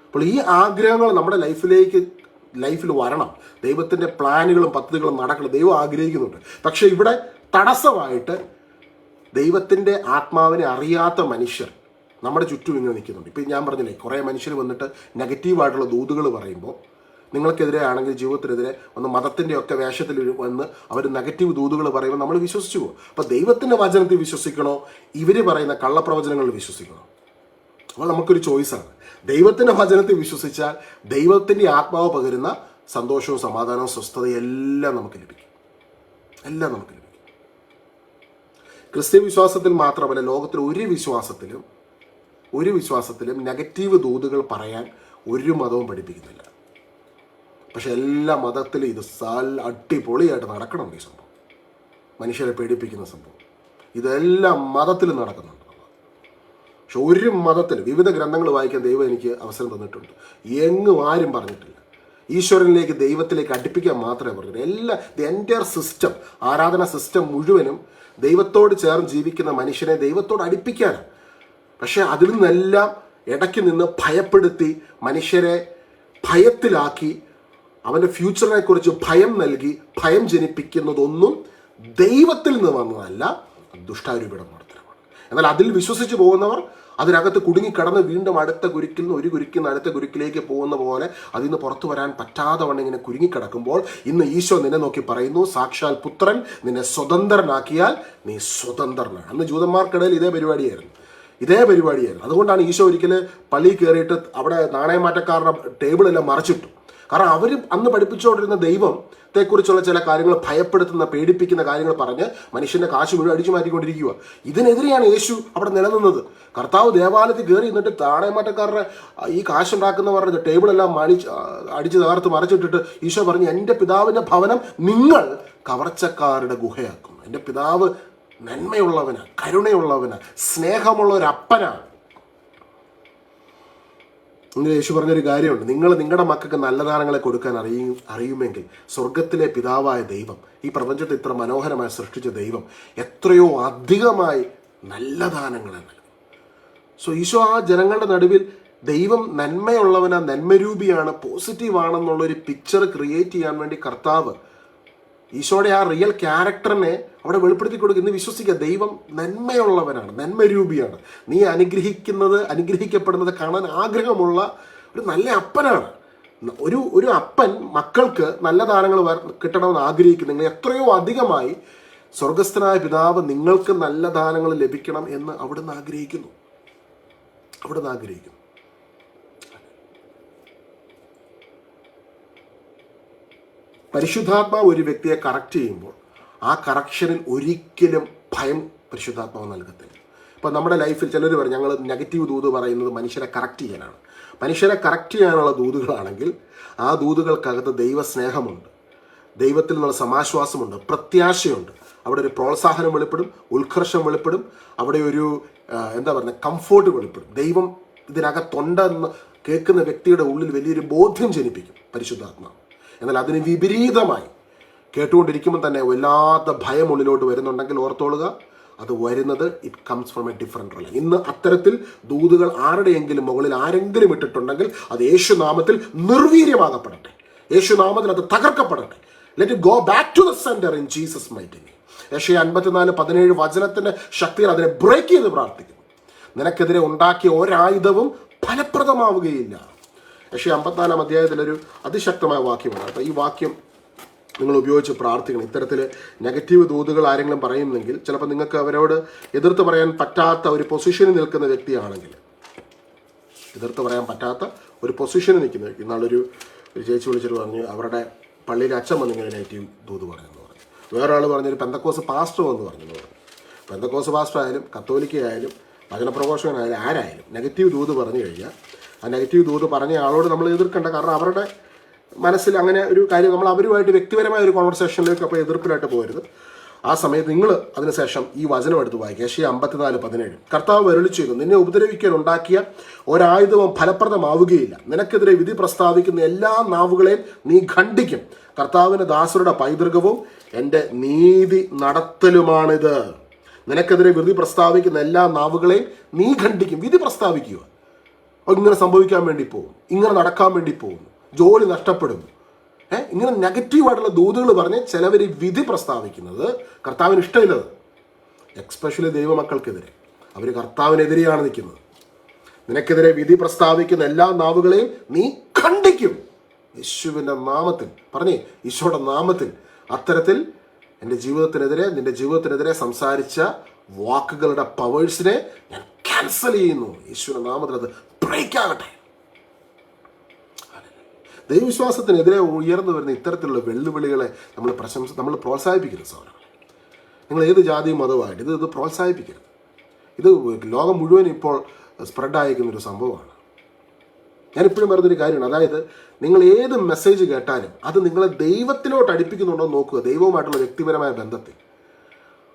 അപ്പോൾ ഈ ആഗ്രഹങ്ങൾ നമ്മുടെ ലൈഫിലേക്ക് ലൈഫിൽ വരണം. ദൈവത്തിന്റെ പ്ലാനുകളും പദ്ധതികളും നടക്കണം. ദൈവം ആഗ്രഹിക്കുന്നുണ്ട്. പക്ഷേ ഇവിടെ തടസ്സമായിട്ട് ദൈവത്തിന്റെ ആത്മാവിനെ അറിയാത്ത മനുഷ്യർ നമ്മുടെ ചുറ്റും ഇങ്ങനെ നിൽക്കുന്നുണ്ട്. ഇപ്പം ഞാൻ പറഞ്ഞില്ലേ കുറേ മനുഷ്യർ വന്നിട്ട് നെഗറ്റീവായിട്ടുള്ള ദൂതുകൾ പറയുമ്പോൾ നിങ്ങൾക്കെതിരെ ആണെങ്കിൽ ജീവിതത്തിനെതിരെ ഒന്ന് മതത്തിന്റെ ഒക്കെ വേഷത്തിൽ വന്ന് അവർ നെഗറ്റീവ് ദൂതുകൾ പറയുമ്പോൾ നമ്മൾ വിശ്വസിച്ചു പോകും. അപ്പോൾ ദൈവത്തിന്റെ വചനത്തിൽ വിശ്വസിക്കണോ? ഇവർ പറയുന്ന കള്ളപ്രവചനങ്ങളിൽ വിശ്വസിക്കണോ? അപ്പോൾ നമുക്കൊരു ചോയ്സാണ്. ദൈവത്തിന്റെ വചനത്തിൽ വിശ്വസിച്ചാൽ ദൈവത്തിന്റെ ആത്മാവ് പകരുന്ന സന്തോഷവും സമാധാനവും സ്വസ്ഥതയും എല്ലാം നമുക്ക് ലഭിക്കും. എല്ലാം നമുക്ക് ലഭിക്കും. ക്രിസ്ത്യ വിശ്വാസത്തിൽ മാത്രമല്ല ലോകത്തിൽ ഒരു വിശ്വാസത്തിലും ഒരു വിശ്വാസത്തിലും നെഗറ്റീവ് ദൂതുകൾ പറയാൻ ഒരു മതവും പഠിപ്പിക്കുന്നില്ല. പക്ഷെ എല്ലാ മതത്തിലും ഇത് സാൽ അടിപൊളിയായിട്ട് നടക്കണം ഈ സംഭവം. മനുഷ്യരെ പേടിപ്പിക്കുന്ന സംഭവം. ഇതെല്ലാം മതത്തിലും നടക്കുന്നുണ്ട്. പക്ഷെ ഒരു മതത്തിൽ വിവിധ ഗ്രന്ഥങ്ങൾ വായിക്കാൻ ദൈവം എനിക്ക് അവസരം തന്നിട്ടുണ്ട്. എങ്ങും ആരും പറഞ്ഞിട്ടില്ല. ഈശ്വരനിലേക്ക് ദൈവത്തിലേക്ക് അടുപ്പിക്കാൻ മാത്രമേ പറഞ്ഞിട്ടുള്ളൂ. എല്ലാ ദി എന്റയർ സിസ്റ്റം ആരാധന സിസ്റ്റം മുഴുവനും ദൈവത്തോട് ചേർന്ന് ജീവിക്കുന്ന മനുഷ്യനെ ദൈവത്തോട് അടുപ്പിക്കാനാണ്. പക്ഷേ അതിൽ നിന്നെല്ലാം ഇടയ്ക്ക് നിന്ന് ഭയപ്പെടുത്തി മനുഷ്യരെ ഭയത്തിലാക്കി അവന്റെ ഫ്യൂച്ചറിനെക്കുറിച്ച് ഭയം നൽകി ഭയം ജനിപ്പിക്കുന്നതൊന്നും ദൈവത്തിൽ നിന്ന് വന്നതല്ല ദുഷ്ടാരൂപിയുടെ പ്രവർത്തനമാണ് എന്നാൽ അതിൽ വിശ്വസിച്ച് പോകുന്നവർ അതിനകത്ത് കുടുങ്ങിക്കിടന്ന് വീണ്ടും അടുത്ത കുരുക്കിൽ നിന്ന് ഒരു കുരുക്കിൽ നിന്ന് അടുത്ത കുരുക്കിലേക്ക് പോകുന്ന പോലെ അതിൽ നിന്ന് പുറത്തു വരാൻ പറ്റാതെ വണ്ണം ഇങ്ങനെ കുരുങ്ങിക്കിടക്കുമ്പോൾ ഇന്ന് ഈശോ നിന്നെ നോക്കി പറയുന്നു സാക്ഷാൽ പുത്രൻ നിന്നെ സ്വതന്ത്രനാക്കിയാൽ നീ സ്വതന്ത്രനാണ്. അന്ന് ജൂതന്മാർക്കിടയിൽ ഇതേ പരിപാടിയായിരുന്നു. ഇതേ പരിപാടിയായിരുന്നു. അതുകൊണ്ടാണ് ഈശോ ഒരിക്കൽ പള്ളിയിൽ കയറിയിട്ട് അവിടെ നാണയമാറ്റക്കാരുടെ ടേബിളെല്ലാം മറച്ചിട്ടു. കാരണം അവർ അന്ന് പഠിപ്പിച്ചുകൊണ്ടിരുന്ന ദൈവത്തെക്കുറിച്ചുള്ള ചില കാര്യങ്ങൾ ഭയപ്പെടുത്തുന്ന പേടിപ്പിക്കുന്ന കാര്യങ്ങൾ പറഞ്ഞ് മനുഷ്യന്റെ കാശ് മുഴുവൻ അടിച്ചു മാറ്റിക്കൊണ്ടിരിക്കുക ഇതിനെതിരെയാണ് യേശു അവിടെ നിലനിന്നത്. കർത്താവ് ദേവാലയത്തിൽ കയറി നിന്നിട്ട് നാണയമാറ്റക്കാരുടെ ഈ കാശുണ്ടാക്കുന്നവരുടെ ടേബിളെല്ലാം മണി അടിച്ച് തകർത്ത് മറച്ചിട്ടിട്ട് ഈശോ പറഞ്ഞു എന്റെ പിതാവിന്റെ ഭവനം നിങ്ങൾ കവർച്ചക്കാരുടെ ഗുഹയാക്കുന്നു. എന്റെ പിതാവ് നന്മയുള്ളവന് കരുണയുള്ളവന് സ്നേഹമുള്ള ഒരു അപ്പനാണ് ഇങ്ങനെ യേശു പറഞ്ഞൊരു കാര്യമുണ്ട്. നിങ്ങൾ നിങ്ങളുടെ മക്കൾക്ക് നല്ല ദാനങ്ങളെ കൊടുക്കാൻ അറിയും അറിയുമെങ്കിൽ സ്വർഗത്തിലെ പിതാവായ ദൈവം ഈ പ്രപഞ്ചത്തെ ഇത്ര മനോഹരമായി സൃഷ്ടിച്ച ദൈവം എത്രയോ അധികമായി നല്ല ദാനങ്ങളെ നൽകും. സോ ഈശോ ആ ജനങ്ങളുടെ നടുവിൽ ദൈവം നന്മയുള്ളവനാ നന്മരൂപിയാണ് പോസിറ്റീവ് ആണെന്നുള്ളൊരു പിക്ചർ ക്രിയേറ്റ് ചെയ്യാൻ വേണ്ടി കർത്താവ് ഈശോയുടെ ആ റിയൽ ക്യാരക്ടറിനെ അവിടെ വെളിപ്പെടുത്തി കൊടുക്കുക ഇന്ന് വിശ്വസിക്കുക. ദൈവം നന്മയുള്ളവനാണ് നന്മരൂപിയാണ്. നീ അനുഗ്രഹിക്കുന്നത് അനുഗ്രഹിക്കപ്പെടുന്നത് കാണാൻ ആഗ്രഹമുള്ള ഒരു നല്ല അപ്പനാണ്. ഒരു ഒരു അപ്പൻ മക്കൾക്ക് നല്ല വര- കിട്ടണമെന്ന് ആഗ്രഹിക്കുന്നു. നിങ്ങൾ എത്രയോ അധികമായി സ്വർഗസ്ഥനായ പിതാവ് നിങ്ങൾക്ക് നല്ല ദാനങ്ങൾ ലഭിക്കണം എന്ന് അവിടുന്ന് ആഗ്രഹിക്കുന്നു. അവിടുന്ന് ആഗ്രഹിക്കുന്നു. പരിശുദ്ധാത്മാവ് ഒരു വ്യക്തിയെ കറക്റ്റ് ചെയ്യുമ്പോൾ ആ കറക്ഷനിൽ ഒരിക്കലും ഭയം പരിശുദ്ധാത്മാവ് നൽകത്തില്ല. ഇപ്പം നമ്മുടെ ലൈഫിൽ ചിലർ പറയും ഞങ്ങൾ നെഗറ്റീവ് ദൂത് പറയുന്നത് മനുഷ്യരെ കറക്റ്റ് ചെയ്യാനാണ്. മനുഷ്യരെ കറക്റ്റ് ചെയ്യാനുള്ള ദൂതുകളാണെങ്കിൽ ആ ദൂതുകൾക്കകത്ത് ദൈവസ്നേഹമുണ്ട്. ദൈവത്തിൽ നിന്നുള്ള സമാശ്വാസമുണ്ട്. പ്രത്യാശയുണ്ട്. അവിടെ ഒരു പ്രോത്സാഹനം വെളിപ്പെടും ഉത്കർഷം വെളിപ്പെടും. അവിടെ ഒരു എന്താ പറയുക കംഫോർട്ട് വെളിപ്പെടും. ദൈവം ഇതിനകത്തുണ്ടെന്ന് കേൾക്കുന്ന വ്യക്തിയുടെ ഉള്ളിൽ വലിയൊരു ബോധ്യം ജനിപ്പിക്കും പരിശുദ്ധാത്മാവ്. എന്നാൽ അതിന് വിപരീതമായി കേട്ടുകൊണ്ടിരിക്കുമ്പോൾ തന്നെ വല്ലാത്ത ഭയം ഉള്ളിലോട്ട് വരുന്നുണ്ടെങ്കിൽ ഓർത്തോളുക അത് വരുന്നത് it comes from a different realm ഇന്ന് അത്തരത്തിൽ ദൂതുകൾ ആരുടെയെങ്കിലും മുകളിൽ ആരെങ്കിലും ഇട്ടിട്ടുണ്ടെങ്കിൽ അത് യേശുനാമത്തിൽ നിർവീര്യമാകപ്പെടട്ടെ. യേശുനാമത്തിൽ അത് തകർക്കപ്പെടട്ടെ. Let go back to the center in Jesus mighty യേശയ അൻപത്തിനാല് പതിനേഴ് വചനത്തിന്റെ ശക്തിയിൽ അതിനെ ബ്രേക്ക് ചെയ്ത് പ്രാർത്ഥിക്കുന്നു. നിനക്കെതിരെ ഉണ്ടാക്കിയ ഒരായുധവും ഫലപ്രദമാവുകയില്ല. യക്ഷയ അമ്പത്തിനാലാം അധ്യായത്തിലൊരു അതിശക്തമായ വാക്യമാണ്. അപ്പോൾ ഈ വാക്യം നിങ്ങൾ ഉപയോഗിച്ച് പ്രാർത്ഥിക്കണം. ഇത്തരത്തിൽ നെഗറ്റീവ് ദൂതുകൾ ആരെങ്കിലും പറയുന്നെങ്കിൽ ചിലപ്പോൾ നിങ്ങൾക്ക് അവരോട് എതിർത്ത് പറയാൻ പറ്റാത്ത ഒരു പൊസിഷനിൽ നിൽക്കുന്ന വ്യക്തിയാണെങ്കിൽ എതിർത്ത് പറയാൻ പറ്റാത്ത ഒരു പൊസിഷനിൽ നിൽക്കുന്ന വ്യക്തി. ഇന്നാളൊരു ഒരു ചേച്ചി വിളിച്ചിട്ട് പറഞ്ഞു അവരുടെ പള്ളിയിലെ അച്ഛൻ വന്നിങ്ങനെ നെഗറ്റീവ് ദൂത് പറയുന്നു പറഞ്ഞു. വേറൊരാൾ പറഞ്ഞൊരു പെന്തക്കോസ് പാസ്റ്റർ വന്ന് പറഞ്ഞെന്ന് പറഞ്ഞു. പെന്തക്കോസ് പാസ്റ്റർ ആയാലും കത്തോലിക്കയായാലും ആയാലും വചനപ്രഘോഷകനായാലും ആരായാലും നെഗറ്റീവ് ദൂത് പറഞ്ഞു കഴിഞ്ഞാൽ ആ നെഗറ്റീവ് ദൂത് പറഞ്ഞ ആളോട് നമ്മൾ എതിർക്കേണ്ട. കാരണം അവരുടെ മനസ്സിൽ അങ്ങനെ ഒരു കാര്യം നമ്മൾ അവരുമായിട്ട് വ്യക്തിപരമായ ഒരു കോൺവെർസേഷനിലേക്ക് അപ്പോൾ എതിർപ്പിലായിട്ട് പോകരുത്. ആ സമയത്ത് നിങ്ങൾ അതിനുശേഷം ഈ വചനം എടുത്ത് വായിക്കുക. ഏഷ്യ അമ്പത്തിനാല് പതിനേഴ്. കർത്താവ് വരളി നിന്നെ ഉപദ്രവിക്കാൻ ഉണ്ടാക്കിയ ഒരായുധവും ഫലപ്രദമാവുകയില്ല. നിനക്കെതിരെ വിധി പ്രസ്താവിക്കുന്ന എല്ലാ നാവുകളെയും നീ ഖണ്ഡിക്കും. കർത്താവിന്റെ ദാസരുടെ പൈതൃകവും എന്റെ നീതി നടത്തലുമാണിത്. നിനക്കെതിരെ വിധി പ്രസ്താവിക്കുന്ന എല്ലാ നാവുകളെയും നീ ഖണ്ഡിക്കും. വിധി പ്രസ്താവിക്കുക. ഇങ്ങനെ സംഭവിക്കാൻ വേണ്ടി പോകും ഇങ്ങനെ നടക്കാൻ വേണ്ടി പോകും ജോലി നഷ്ടപ്പെടും ഏഹ് ഇങ്ങനെ നെഗറ്റീവായിട്ടുള്ള ദൂതുകൾ പറഞ്ഞ് ചിലവർ വിധി പ്രസ്താവിക്കുന്നത് കർത്താവിന് ഇഷ്ടമില്ലത് എക്സ്പെഷ്യലി ദൈവമക്കൾക്കെതിരെ. അവർ കർത്താവിനെതിരെയാണ് നിൽക്കുന്നത്. നിനക്കെതിരെ വിധി പ്രസ്താവിക്കുന്ന എല്ലാ നാവുകളെയും നീ ഖണ്ഡിക്കും. യേശുവിന്റെ നാമത്തിൽ. പറഞ്ഞേ ഈശോയുടെ നാമത്തിൽ. അത്തരത്തിൽ എന്റെ ജീവിതത്തിനെതിരെ നിന്റെ ജീവിതത്തിനെതിരെ സംസാരിച്ച വാക്കുകളുടെ പവേഴ്സിനെ ഞാൻ ക്യാൻസൽ ചെയ്യുന്നു. യേശുവിന്റെ നാമത്തിൽ അത് ബ്രേക്ക് ആകട്ടെ ദൈവവിശ്വാസത്തിനെതിരെ ഉയർന്നു വരുന്ന ഇത്തരത്തിലുള്ള വെല്ലുവിളികളെ നമ്മൾ പ്രശംസ നമ്മൾ പ്രോത്സാഹിപ്പിക്കരുത് സഹോദരൻ. നിങ്ങൾ ഏത് ജാതിയും മതവുമായിട്ട് ഇത് ഇത് പ്രോത്സാഹിപ്പിക്കരുത്. ഇത് ലോകം മുഴുവൻ ഇപ്പോൾ സ്പ്രെഡ് ആയിരിക്കുന്ന ഒരു സംഭവമാണ്. ഞാൻ ഇപ്പോഴും പറയുന്നൊരു കാര്യമാണ്. അതായത് നിങ്ങൾ ഏത് മെസ്സേജ് കേട്ടാലും അത് നിങ്ങളെ ദൈവത്തിലോട്ട് അടുപ്പിക്കുന്നുണ്ടോ നോക്കുക. ദൈവവുമായിട്ടുള്ള വ്യക്തിപരമായ ബന്ധത്തിൽ.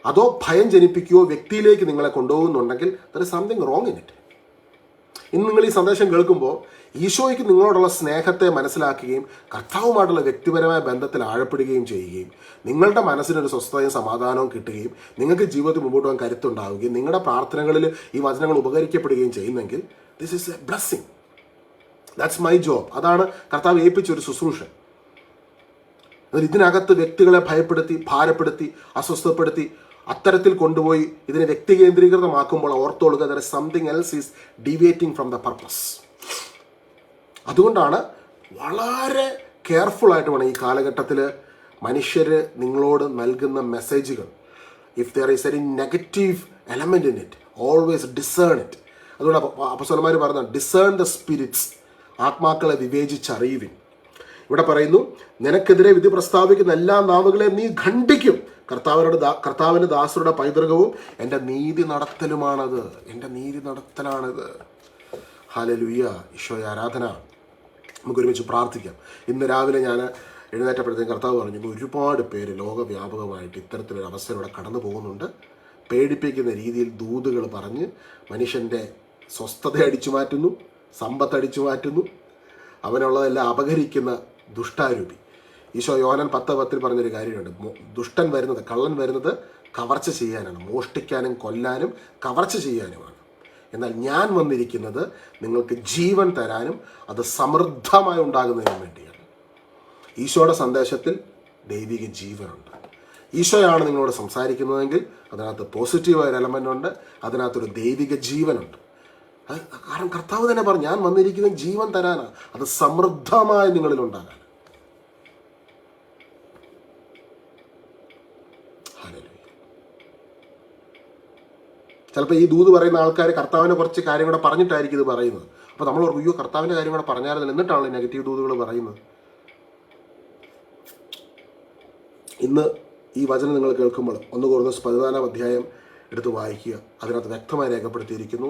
അതോ ഭയം ജനിപ്പിക്കുകയോ വ്യക്തിയിലേക്ക് നിങ്ങളെ കൊണ്ടുപോകുന്നുണ്ടെങ്കിൽ there something wrong in it ഇന്ന് നിങ്ങൾ ഈ സന്ദേശം കേൾക്കുമ്പോൾ ഈശോയ്ക്ക് നിങ്ങളോടുള്ള സ്നേഹത്തെ മനസ്സിലാക്കുകയും കർത്താവുമായിട്ടുള്ള വ്യക്തിപരമായ ബന്ധത്തിൽ ആഴപ്പെടുകയും ചെയ്യുകയും നിങ്ങളുടെ മനസ്സിനൊരു സ്വസ്ഥതയും സമാധാനവും കിട്ടുകയും നിങ്ങൾക്ക് ജീവിതത്തിൽ മുമ്പോട്ട് പോകാൻ കരുത്തുണ്ടാവുകയും നിങ്ങളുടെ പ്രാർത്ഥനകളിൽ ഈ വചനങ്ങൾ ഉപകരിക്കപ്പെടുകയും ചെയ്യുന്നെങ്കിൽ this is a blessing that's my job അതാണ് കർത്താവ് ഏൽപ്പിച്ച ഒരു ശുശ്രൂഷ. ഇതിനകത്ത് വ്യക്തികളെ ഭയപ്പെടുത്തി ഭാരപ്പെടുത്തി അസ്വസ്ഥപ്പെടുത്തി അത്തരത്തിൽ കൊണ്ടുപോയി ഇതിനെ വ്യക്തി കേന്ദ്രീകൃതമാക്കുമ്പോൾ ഓർത്തോളുക there something else is deviating from the purpose അതുകൊണ്ടാണ് വളരെ കെയർഫുൾ ആയിട്ട് വേണം ഈ കാലഘട്ടത്തിൽ മനുഷ്യർ നിങ്ങളോട് നൽകുന്ന മെസ്സേജുകൾ if there is any negative element in it always discern it അതുകൊണ്ട് അപ്പസ്വലന്മാർ പറഞ്ഞ ഡിസേൺ ദ സ്പിരിറ്റ്സ് ആത്മാക്കളെ വിവേചിച്ചറിയുവിൻ. ഇവിടെ പറയുന്നു നിനക്കെതിരെ വിധി പ്രസ്താവിക്കുന്ന എല്ലാ നാവുകളെയും നീ ഖണ്ഡിക്കും. കർത്താവിനോട് ദാ കർത്താവിന്റെ ദാസരുടെ പൈതൃകവും എന്റെ നീതി നടത്തലുമാണത്. എന്റെ നീതി നടത്തലാണിത്. ഹാലലുയ്യ ഈശോയെ ആരാധന. നമുക്ക് ഒരുമിച്ച് പ്രാർത്ഥിക്കാം. ഇന്ന് രാവിലെ ഞാൻ എഴുന്നേറ്റപ്പോഴത്തേക്കും കർത്താവ് പറഞ്ഞു ഒരുപാട് പേര് ലോകവ്യാപകമായിട്ട് ഇത്തരത്തിലൊരു അവസ്ഥയിലൂടെ കടന്നു പോകുന്നുണ്ട്. പേടിപ്പിക്കുന്ന രീതിയിൽ ദൂതുകൾ പറഞ്ഞ് മനുഷ്യന്റെ സ്വസ്ഥത അടിച്ചു മാറ്റുന്നു സമ്പത്ത് അടിച്ചു മാറ്റുന്നു. അവനുള്ളതെല്ലാം അപഹരിക്കുന്ന ദുഷ്ടാരൂപി. ഈശോ യോനൻ പത്ത് പത്തിൽ പറഞ്ഞൊരു കാര്യമുണ്ട്. ദുഷ്ടൻ വരുന്നത് കള്ളൻ വരുന്നത് കവർച്ച ചെയ്യാനാണ്. മോഷ്ടിക്കാനും കൊല്ലാനും കവർച്ച ചെയ്യാനുമാണ്. എന്നാൽ ഞാൻ വന്നിരിക്കുന്നത് നിങ്ങൾക്ക് ജീവൻ തരാനും അത് സമൃദ്ധമായി ഉണ്ടാകുന്നതിനും വേണ്ടിയാണ്. ഈശോയുടെ സന്ദേശത്തിൽ ദൈവിക ജീവനുണ്ട്. ഈശോയാണ് നിങ്ങളോട് സംസാരിക്കുന്നതെങ്കിൽ അതിനകത്ത് പോസിറ്റീവായ ഒരു എലമെന്റ് ഉണ്ട് അതിനകത്തൊരു ദൈവിക ജീവനുണ്ട്. കാരണം കർത്താവ് തന്നെ പറഞ്ഞു ഞാൻ വന്നിരിക്കുന്നത് ജീവൻ തരാനാണ് അത് സമൃദ്ധമായി നിങ്ങളിൽ ഉണ്ടാകാൻ. ചിലപ്പോൾ ഈ ദൂത് പറയുന്ന ആൾക്കാർ കർത്താവിനെ കുറച്ച് കാര്യം കൂടെ പറഞ്ഞിട്ടായിരിക്കും ഇത് പറയുന്നത്. അപ്പോൾ നമ്മൾ ഓർക്കും അയ്യോ കർത്താവിന്റെ കാര്യം കൂടെ പറഞ്ഞായിരുന്നില്ല എന്നിട്ടാണല്ലോ നെഗറ്റീവ് ദൂതുകൾ പറയുന്നത്. ഇന്ന് ഈ വചനം നിങ്ങൾ കേൾക്കുമ്പോൾ ഒന്ന് കുറഞ്ഞ പതിനാലാം അധ്യായം എടുത്ത് വായിക്കുക. അതിനകത്ത് വ്യക്തമായി രേഖപ്പെടുത്തിയിരിക്കുന്നു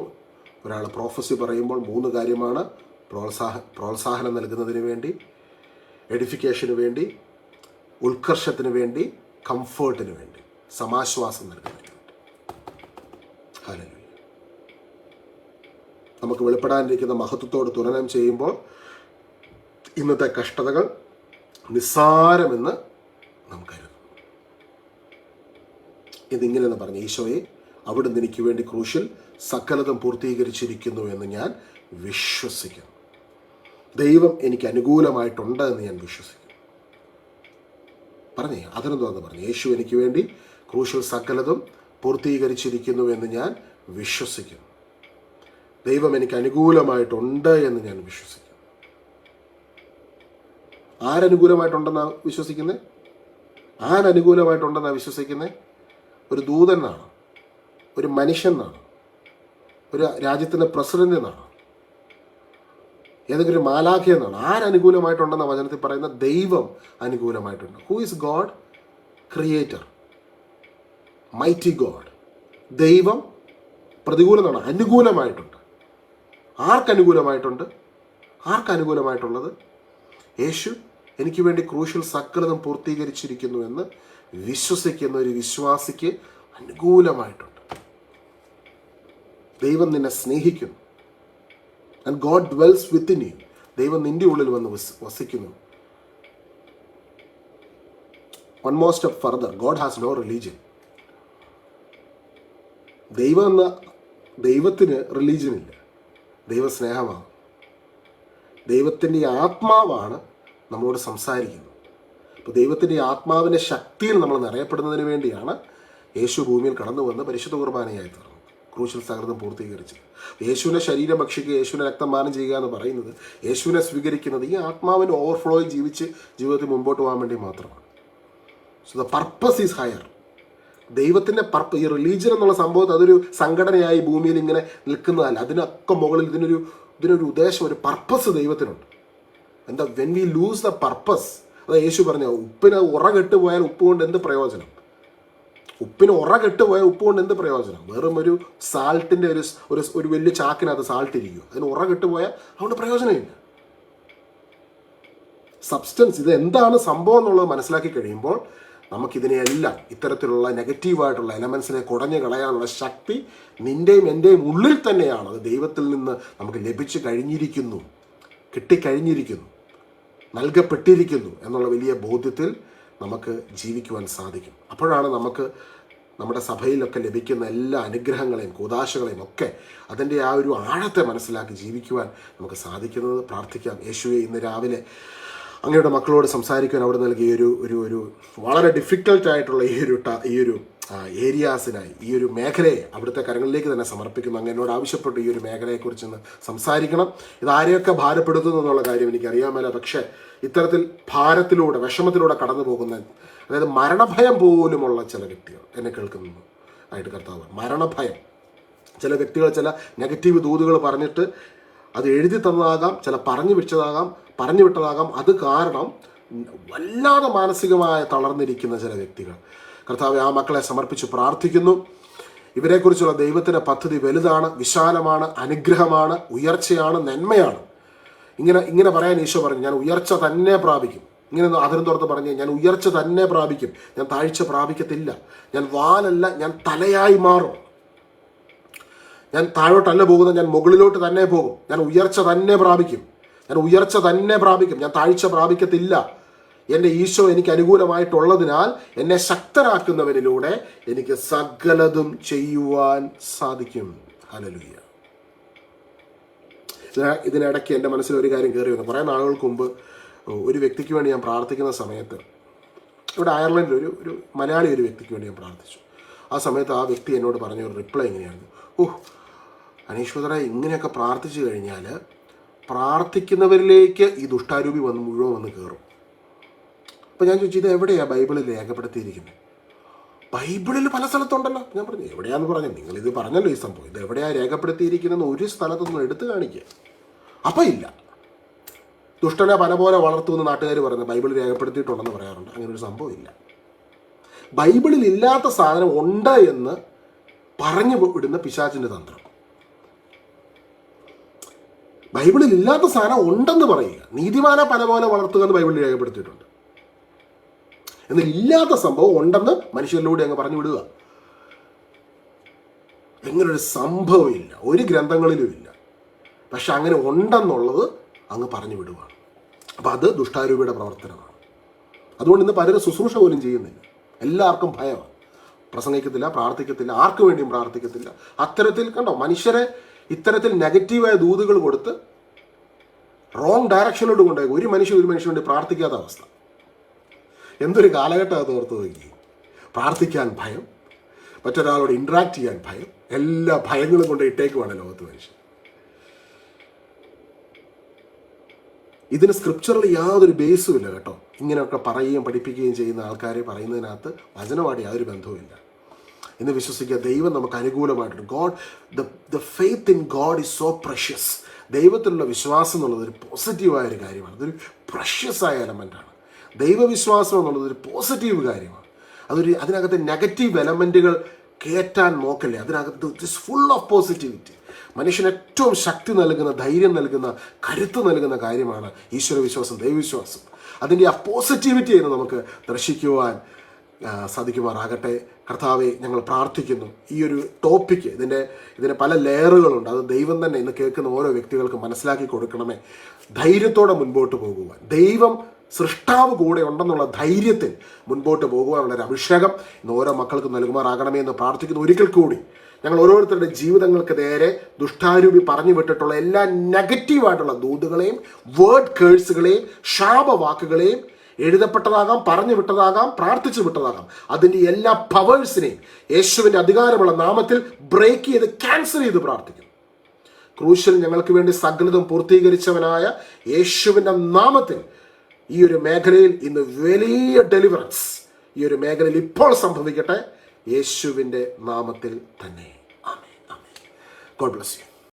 ഒരാൾ പ്രോഫസി പറയുമ്പോൾ മൂന്ന് കാര്യമാണ്. പ്രോത്സാഹ പ്രോത്സാഹനം നൽകുന്നതിന് വേണ്ടി എഡിഫിക്കേഷന് വേണ്ടി ഉത്കർഷത്തിന് വേണ്ടി കംഫേർട്ടിന് വേണ്ടി സമാശ്വാസം നൽകുന്നതിന് നമുക്ക് വെളിപ്പെടാനിരിക്കുന്ന മഹത്വത്തോട് തുലനം ചെയ്യുമ്പോൾ ഇന്നത്തെ കഷ്ടതകൾ നിസ്സാരമെന്ന് നാം കരുതും ഇതിങ്ങനെയെന്ന് പറഞ്ഞു ഈശോയെ അവിടുന്ന് എനിക്ക് വേണ്ടി ക്രൂശിൽ സകലതും പൂർത്തീകരിച്ചിരിക്കുന്നു എന്ന് ഞാൻ വിശ്വസിക്കുന്നു. ദൈവം എനിക്ക് അനുകൂലമായിട്ടുണ്ട് എന്ന് ഞാൻ വിശ്വസിക്കുന്നു. പറഞ്ഞേ അതിനെന്തോന്ന് പറഞ്ഞു യേശു എനിക്ക് വേണ്ടി ക്രൂശിൽ സകലതും പൂർത്തീകരിച്ചിരിക്കുന്നു എന്ന് ഞാൻ വിശ്വസിക്കുന്നു. ദൈവം എനിക്ക് അനുകൂലമായിട്ടുണ്ട് എന്ന് ഞാൻ വിശ്വസിക്കുന്നു. ആരനുകൂലമായിട്ടുണ്ടെന്നാണ് വിശ്വസിക്കുന്നത് ആരനുകൂലമായിട്ടുണ്ടെന്നാണ് വിശ്വസിക്കുന്നത് ഒരു ദൂതനാണ് ഒരു മനുഷ്യനാണ് ഒരു രാജ്യത്തിന്റെ പ്രസിഡന്റ് എന്നാണ് ഏതെങ്കിലും മാലാഖി എന്നാണ് ആരനുകൂലമായിട്ടുണ്ടെന്ന വചനത്തിൽ പറയുന്ന ദൈവം അനുകൂലമായിട്ടുണ്ട്. Who is God creator mighty God ദൈവം പ്രതികൂലമാണ്. അനുകൂലമായിട്ടുണ്ട്. ആർക്കനുകൂലമായിട്ടുണ്ട്? അനുകൂലമായിട്ടുണ്ട് ആർക്ക് അനുകൂലമായിട്ടുള്ളത് യേശു എനിക്ക് വേണ്ടി ക്രൂശിൽ സകലതും പൂർത്തീകരിച്ചിരിക്കുന്നു എന്ന് വിശ്വസിക്കുന്ന ഒരു വിശ്വാസിക്ക് അനുകൂലമായിട്ടുണ്ട്. ദൈവം നിന്നെ സ്നേഹിക്കുന്നു. And God dwells within you ദൈവം നിന്റെ ഉള്ളിൽ വന്ന് വസ്- വസിക്കുന്നു. One more step further God has no religion ദൈവം എന്ന ദൈവത്തിന് റിലീജിയനില്ല. ദൈവസ്നേഹമാണ് ദൈവ സ്നേഹമാണ്. ദൈവത്തിന്റെ ആത്മാവാണ് നമ്മളോട് സംസാരിക്കുന്നത്. അപ്പോൾ ദൈവത്തിന്റെ ആത്മാവിന്റെ ശക്തിയിൽ നമ്മൾ നിറയപ്പെടുന്നതിന് വേണ്ടിയാണ് യേശു ഭൂമിയിൽ കടന്നു വന്ന് പരിശുദ്ധ കുർബാനയായി തീർന്നത്. ക്രൂശിൽ സകൃതം പൂർത്തീകരിച്ചത്. യേശുവിനെ ശരീരം ഭക്ഷിക്കുക യേശുവിനെ രക്തം ചെയ്യുക എന്ന് പറയുന്നത് യേശുവിനെ സ്വീകരിക്കുന്നത് ഈ ആത്മാവിന്റെ ഓവർഫ്ലോയിൽ ജീവിച്ച് ജീവിതത്തിൽ മുമ്പോട്ട് പോകാൻ വേണ്ടി മാത്രമാണ്. So the purpose is higher ദൈവത്തിന്റെ പർപ്പ ഈ റിലീജിയൻ എന്നുള്ള സംഭവത്തെ അതൊരു സംഘടനയായി ഭൂമിയിൽ ഇങ്ങനെ നിൽക്കുന്നതല്ല. അതിനൊക്കെ മുകളിൽ ഇതിനൊരു ഇതിനൊരു ഉദ്ദേശം ഒരു പർപ്പസ് ദൈവത്തിനുണ്ട്. എന്താ when we lose the purpose അതാ യേശു പറഞ്ഞ ഉപ്പിന് ഉറ കെട്ടുപോയാൽ ഉപ്പ് കൊണ്ട് എന്ത് പ്രയോജനം? ഉപ്പിന് ഉറ കെട്ടുപോയാൽ ഉപ്പ് കൊണ്ട് എന്ത് പ്രയോജനം? വെറും ഒരു സാൾട്ടിന്റെ ഒരു ഒരു ഒരു വലിയ ചാക്കിനകത്ത് സാൾട്ട് ഇരിക്കും. അതിന് ഉറ കെട്ടുപോയാൽ അതുകൊണ്ട് പ്രയോജനമില്ല. സബ്സ്റ്റൻസ് ഇത് എന്താണ് സംഭവം എന്നുള്ളത് മനസ്സിലാക്കി കഴിയുമ്പോൾ നമുക്കിതിനെയെല്ലാം ഇത്തരത്തിലുള്ള നെഗറ്റീവായിട്ടുള്ള എലമെൻസിനെ കുടഞ്ഞു കളയാനുള്ള ശക്തി നിന്റെയും എന്റെയും ഉള്ളിൽ തന്നെയാണ്. അത് ദൈവത്തിൽ നിന്ന് നമുക്ക് ലഭിച്ചു കഴിഞ്ഞിരിക്കുന്നു. കിട്ടിക്കഴിഞ്ഞിരിക്കുന്നു. നൽകപ്പെട്ടിരിക്കുന്നു എന്നുള്ള വലിയ ബോധ്യത്തിൽ നമുക്ക് ജീവിക്കുവാൻ സാധിക്കും. അപ്പോഴാണ് നമുക്ക് നമ്മുടെ സഭയിലൊക്കെ ലഭിക്കുന്ന എല്ലാ അനുഗ്രഹങ്ങളെയും കൂതാശകളെയും ഒക്കെ അതിന്റെ ആ ഒരു ആഴത്തെ മനസ്സിലാക്കി ജീവിക്കുവാൻ നമുക്ക് സാധിക്കുന്നത്. പ്രാർത്ഥിക്കാം. യേശുവെ ഇന്ന് രാവിലെ അങ്ങയുടെ മക്കളോട് സംസാരിക്കുവാൻ അവിടെ നൽകിയ ഒരു ഒരു ഒരു വളരെ ഡിഫിക്കൽട്ട് ആയിട്ടുള്ള ഈ ഒരു ഈ ഒരു ഏരിയാസിനായി ഈ ഒരു മേഖലയെ അവിടുത്തെ കരങ്ങളിലേക്ക് തന്നെ സമർപ്പിക്കുന്നു. അങ്ങ് എന്നോട് ആവശ്യപ്പെട്ടു ഈ ഒരു മേഖലയെക്കുറിച്ചൊന്ന് സംസാരിക്കണം. ഇത് ആരെയൊക്കെ ഭാരപ്പെടുത്തുന്നു എന്നുള്ള കാര്യം എനിക്കറിയാമല്ല പക്ഷേ ഇത്തരത്തിൽ ഭാരത്തിലൂടെ വിഷമത്തിലൂടെ കടന്നു പോകുന്ന അതായത് മരണഭയം പോലുമുള്ള ചില വ്യക്തികൾ എന്നെ കേൾക്കുന്നു. ആയിട്ട് കർത്താവ് മരണഭയം. ചില വ്യക്തികൾ ചില നെഗറ്റീവ് ദൂതുകൾ പറഞ്ഞിട്ട് അത് എഴുതി തന്നതാകാം ചില പറഞ്ഞു വിട്ടതാകാം പറഞ്ഞു വിട്ടതാകാം. അത് കാരണം വല്ലാതെ മാനസികമായി തളർന്നിരിക്കുന്ന ചില വ്യക്തികൾ. കർത്താവ് ആ മക്കളെ സമർപ്പിച്ച് പ്രാർത്ഥിക്കുന്നു. ഇവരെക്കുറിച്ചുള്ള ദൈവത്തിന്റെ പദ്ധതി വലുതാണ് വിശാലമാണ് അനുഗ്രഹമാണ് ഉയർച്ചയാണ് നന്മയാണ്. ഇങ്ങനെ ഇങ്ങനെ പറയാൻ ഈശോ പറഞ്ഞു ഞാൻ ഉയർച്ച തന്നെ പ്രാപിക്കും. ഇങ്ങനെ അതിനും തുറത്ത് പറഞ്ഞ് ഞാൻ ഉയർച്ച തന്നെ പ്രാപിക്കും. ഞാൻ താഴ്ച പ്രാപിക്കത്തില്ല. ഞാൻ വാലല്ല ഞാൻ തലയായി മാറും. ഞാൻ താഴോട്ടല്ല പോകുന്നത് ഞാൻ മുകളിലോട്ട് തന്നെ പോകും. ഞാൻ ഉയർച്ച തന്നെ പ്രാപിക്കും. ഞാൻ ഉയർച്ച തന്നെ പ്രാപിക്കും. ഞാൻ താഴ്ച പ്രാപിക്കത്തില്ല. എന്റെ ഈശോ എനിക്ക് അനുകൂലമായിട്ടുള്ളതിനാൽ എന്നെ ശക്തരാക്കുന്നവരിലൂടെ എനിക്ക് സകലതും ചെയ്യുവാൻ സാധിക്കും. ഹലലുയ്യ ഇതിന ഇതിനിടയ്ക്ക് എന്റെ മനസ്സിൽ ഒരു കാര്യം കയറി വന്നു. കുറേ നാളുകൾക്ക് മുമ്പ് ഒരു വ്യക്തിക്ക് വേണ്ടി ഞാൻ പ്രാർത്ഥിക്കുന്ന സമയത്ത് ഇവിടെ അയർലൻഡിൽ ഒരു ഒരു മലയാളി ഒരു വ്യക്തിക്ക് വേണ്ടി ഞാൻ പ്രാർത്ഥിച്ചു. ആ സമയത്ത് ആ വ്യക്തി എന്നോട് പറഞ്ഞ ഒരു റിപ്ലൈ ഇങ്ങനെയായിരുന്നു. ഓഹ് അനീശ്വര ഇങ്ങനെയൊക്കെ പ്രാർത്ഥിച്ചു കഴിഞ്ഞാൽ പ്രാർത്ഥിക്കുന്നവരിലേക്ക് ഈ ദുഷ്ടാരൂപി വന്ന് മുഴുവൻ വന്ന് കയറും അപ്പോൾ ഞാൻ ചോദിച്ചു ഇത് എവിടെയാണ് ബൈബിളിൽ രേഖപ്പെടുത്തിയിരിക്കുന്നത് ബൈബിളിൽ പല സ്ഥലത്തുണ്ടല്ലോ. ഞാൻ പറഞ്ഞു എവിടെയാന്ന് പറഞ്ഞു നിങ്ങളിത് പറഞ്ഞല്ലോ ഈ സംഭവം. ഇത് എവിടെയാണ് രേഖപ്പെടുത്തിയിരിക്കുന്നത് ഒരു സ്ഥലത്തൊന്നും എടുത്തു കാണിക്കുക അപ്പം ഇല്ല. ദുഷ്ടനെ പല പോലെ വളർത്തുമെന്ന് നാട്ടുകാർ പറയുന്നത് ബൈബിൾ രേഖപ്പെടുത്തിയിട്ടുണ്ടെന്ന് പറയാറുണ്ട്. അങ്ങനെ ഒരു സംഭവം ഇല്ല. ബൈബിളിൽ ഇല്ലാത്ത സാധനം ഉണ്ട് എന്ന് പറഞ്ഞു വിടുന്ന പിശാചിന്റെ തന്ത്രം. ബൈബിളിൽ ഇല്ലാത്ത സാധനം ഉണ്ടെന്ന് പറയുക. നീതിമാനെ പല പോലെ വളർത്തുക എന്ന് ബൈബിളിൽ രേഖപ്പെടുത്തിയിട്ടുണ്ട്. എന്നാൽ ഇല്ലാത്ത സംഭവം ഉണ്ടെന്ന് മനുഷ്യരിലൂടെ അങ്ങ് പറഞ്ഞു വിടുക. ഇങ്ങനൊരു സംഭവമില്ല ഒരു ഗ്രന്ഥങ്ങളിലും ഇല്ല. പക്ഷെ അങ്ങനെ ഉണ്ടെന്നുള്ളത് അങ്ങ് പറഞ്ഞു വിടുകയാണ് അപ്പം അത് ദുഷ്ടാരൂപിയുടെ പ്രവർത്തനമാണ്. അതുകൊണ്ട് ഇന്ന് പലരും ശുശ്രൂഷ പോലും ചെയ്യുന്നില്ല. എല്ലാവർക്കും ഭയമാണ് പ്രസംഗിക്കത്തില്ല പ്രാർത്ഥിക്കത്തില്ല ആർക്കു വേണ്ടിയും പ്രാർത്ഥിക്കത്തില്ല. അത്തരത്തിൽ കണ്ടോ മനുഷ്യരെ ഇത്തരത്തിൽ നെഗറ്റീവായ ദൂതുകൾ കൊടുത്ത് റോങ് ഡയറക്ഷനിലോട്ട് കൊണ്ടുപോയി. ഒരു മനുഷ്യൻ ഒരു മനുഷ്യന് വേണ്ടി പ്രാർത്ഥിക്കാത്ത അവസ്ഥ. എന്തൊരു കാലഘട്ടം അത് ഓർത്ത് നോക്കി. പ്രാർത്ഥിക്കാൻ ഭയം മറ്റൊരാളോട് ഇൻട്രാക്ട് ചെയ്യാൻ ഭയം എല്ലാ ഭയങ്ങളും കൊണ്ട് ഇട്ടേക്കുവാണ് ലോകത്ത് മനുഷ്യൻ. ഇതിന് സ്ക്രിപ്ചറിൽ യാതൊരു ബേസും ഇല്ല കേട്ടോ. ഇങ്ങനെയൊക്കെ പറയുകയും പഠിപ്പിക്കുകയും ചെയ്യുന്ന ആൾക്കാരെ പറയുന്നതിനകത്ത് വചനമായിട്ട് യാതൊരു ബന്ധവുമില്ല എന്ന് വിശ്വസിക്കുക ദൈവം നമുക്ക് അനുകൂലമായിട്ടുണ്ട്. God the the faith in God is so precious ദൈവത്തിലുള്ള വിശ്വാസം എന്നുള്ളത് ഒരു പോസിറ്റീവായ ഒരു കാര്യമാണ്. അതൊരു പ്രഷ്യസ് ആയ എലമെന്റാണ് ദൈവവിശ്വാസം എന്നുള്ളത് ഒരു പോസിറ്റീവ് കാര്യമാണ്. അതൊരു അതിനകത്ത് നെഗറ്റീവ് എലമെന്റുകൾ കയറ്റാൻ നോക്കല്ലേ? അതിനകത്ത് ഇറ്റ്സ് ഫുൾ ഓഫ് പോസിറ്റിവിറ്റി മനുഷ്യന് ഏറ്റവും ശക്തി നൽകുന്ന ധൈര്യം നൽകുന്ന കരുത്ത് നൽകുന്ന കാര്യമാണ് ഈശ്വര വിശ്വാസം ദൈവവിശ്വാസം അതിന്റെ ആ പോസിറ്റിവിറ്റിയെ നമുക്ക് ദർശിക്കുവാൻ സാധിക്കുമാറാകട്ടെ. കർത്താവെ ഞങ്ങൾ പ്രാർത്ഥിക്കുന്നു. ഈ ഒരു ടോപ്പിക്ക് ഇതിന്റെ ഇതിന് പല ലെയറുകളുണ്ട്. അത് ദൈവം തന്നെ ഇന്ന് കേൾക്കുന്ന ഓരോ വ്യക്തികൾക്കും മനസ്സിലാക്കി കൊടുക്കണമേ. ധൈര്യത്തോടെ മുൻപോട്ട് പോകുവാൻ. ദൈവം സൃഷ്ടാവ് കൂടെ ഉണ്ടെന്നുള്ള ധൈര്യത്തിൽ മുൻപോട്ട് പോകുവാനുള്ള ഒരു അഭിഷേകം ഇന്ന് ഓരോ മക്കൾക്കും നൽകുമാറാകണമേ എന്ന് പ്രാർത്ഥിക്കുന്നു. ഒരിക്കൽ കൂടി ഞങ്ങൾ ഓരോരുത്തരുടെ ജീവിതങ്ങൾക്ക് നേരെ ദുഷ്ടാരൂപി പറഞ്ഞു വിട്ടിട്ടുള്ള എല്ലാ നെഗറ്റീവായിട്ടുള്ള ദൂതുകളെയും വേർഡ് കേഴ്സുകളെയും ശാപവാക്കുകളെയും എഴുതപ്പെട്ടതാകാം പറഞ്ഞു വിട്ടതാകാം പ്രാർത്ഥിച്ചു വിട്ടതാകാം. അതിന്റെ എല്ലാ പവേഴ്സിനെയും യേശുവിന്റെ അധികാരമുള്ള നാമത്തിൽ ബ്രേക്ക് ചെയ്ത് ക്യാൻസൽ ചെയ്ത് പ്രാർത്ഥിക്കും ക്രൂശിൽ ഞങ്ങൾക്ക് വേണ്ടി സകലതും പൂർത്തീകരിച്ചവനായ യേശുവിന്റെ നാമത്തിൽ ഈ ഒരു മേഖലയിൽ ഇന്ന് വലിയ ഡെലിവറൻസ് ഈ ഒരു മേഖലയിൽ ഇപ്പോൾ സംഭവിക്കട്ടെ. യേശുവിന്റെ നാമത്തിൽ തന്നെ. ആമേ ആമേ ഗോഡ് ബ്ലസ് യു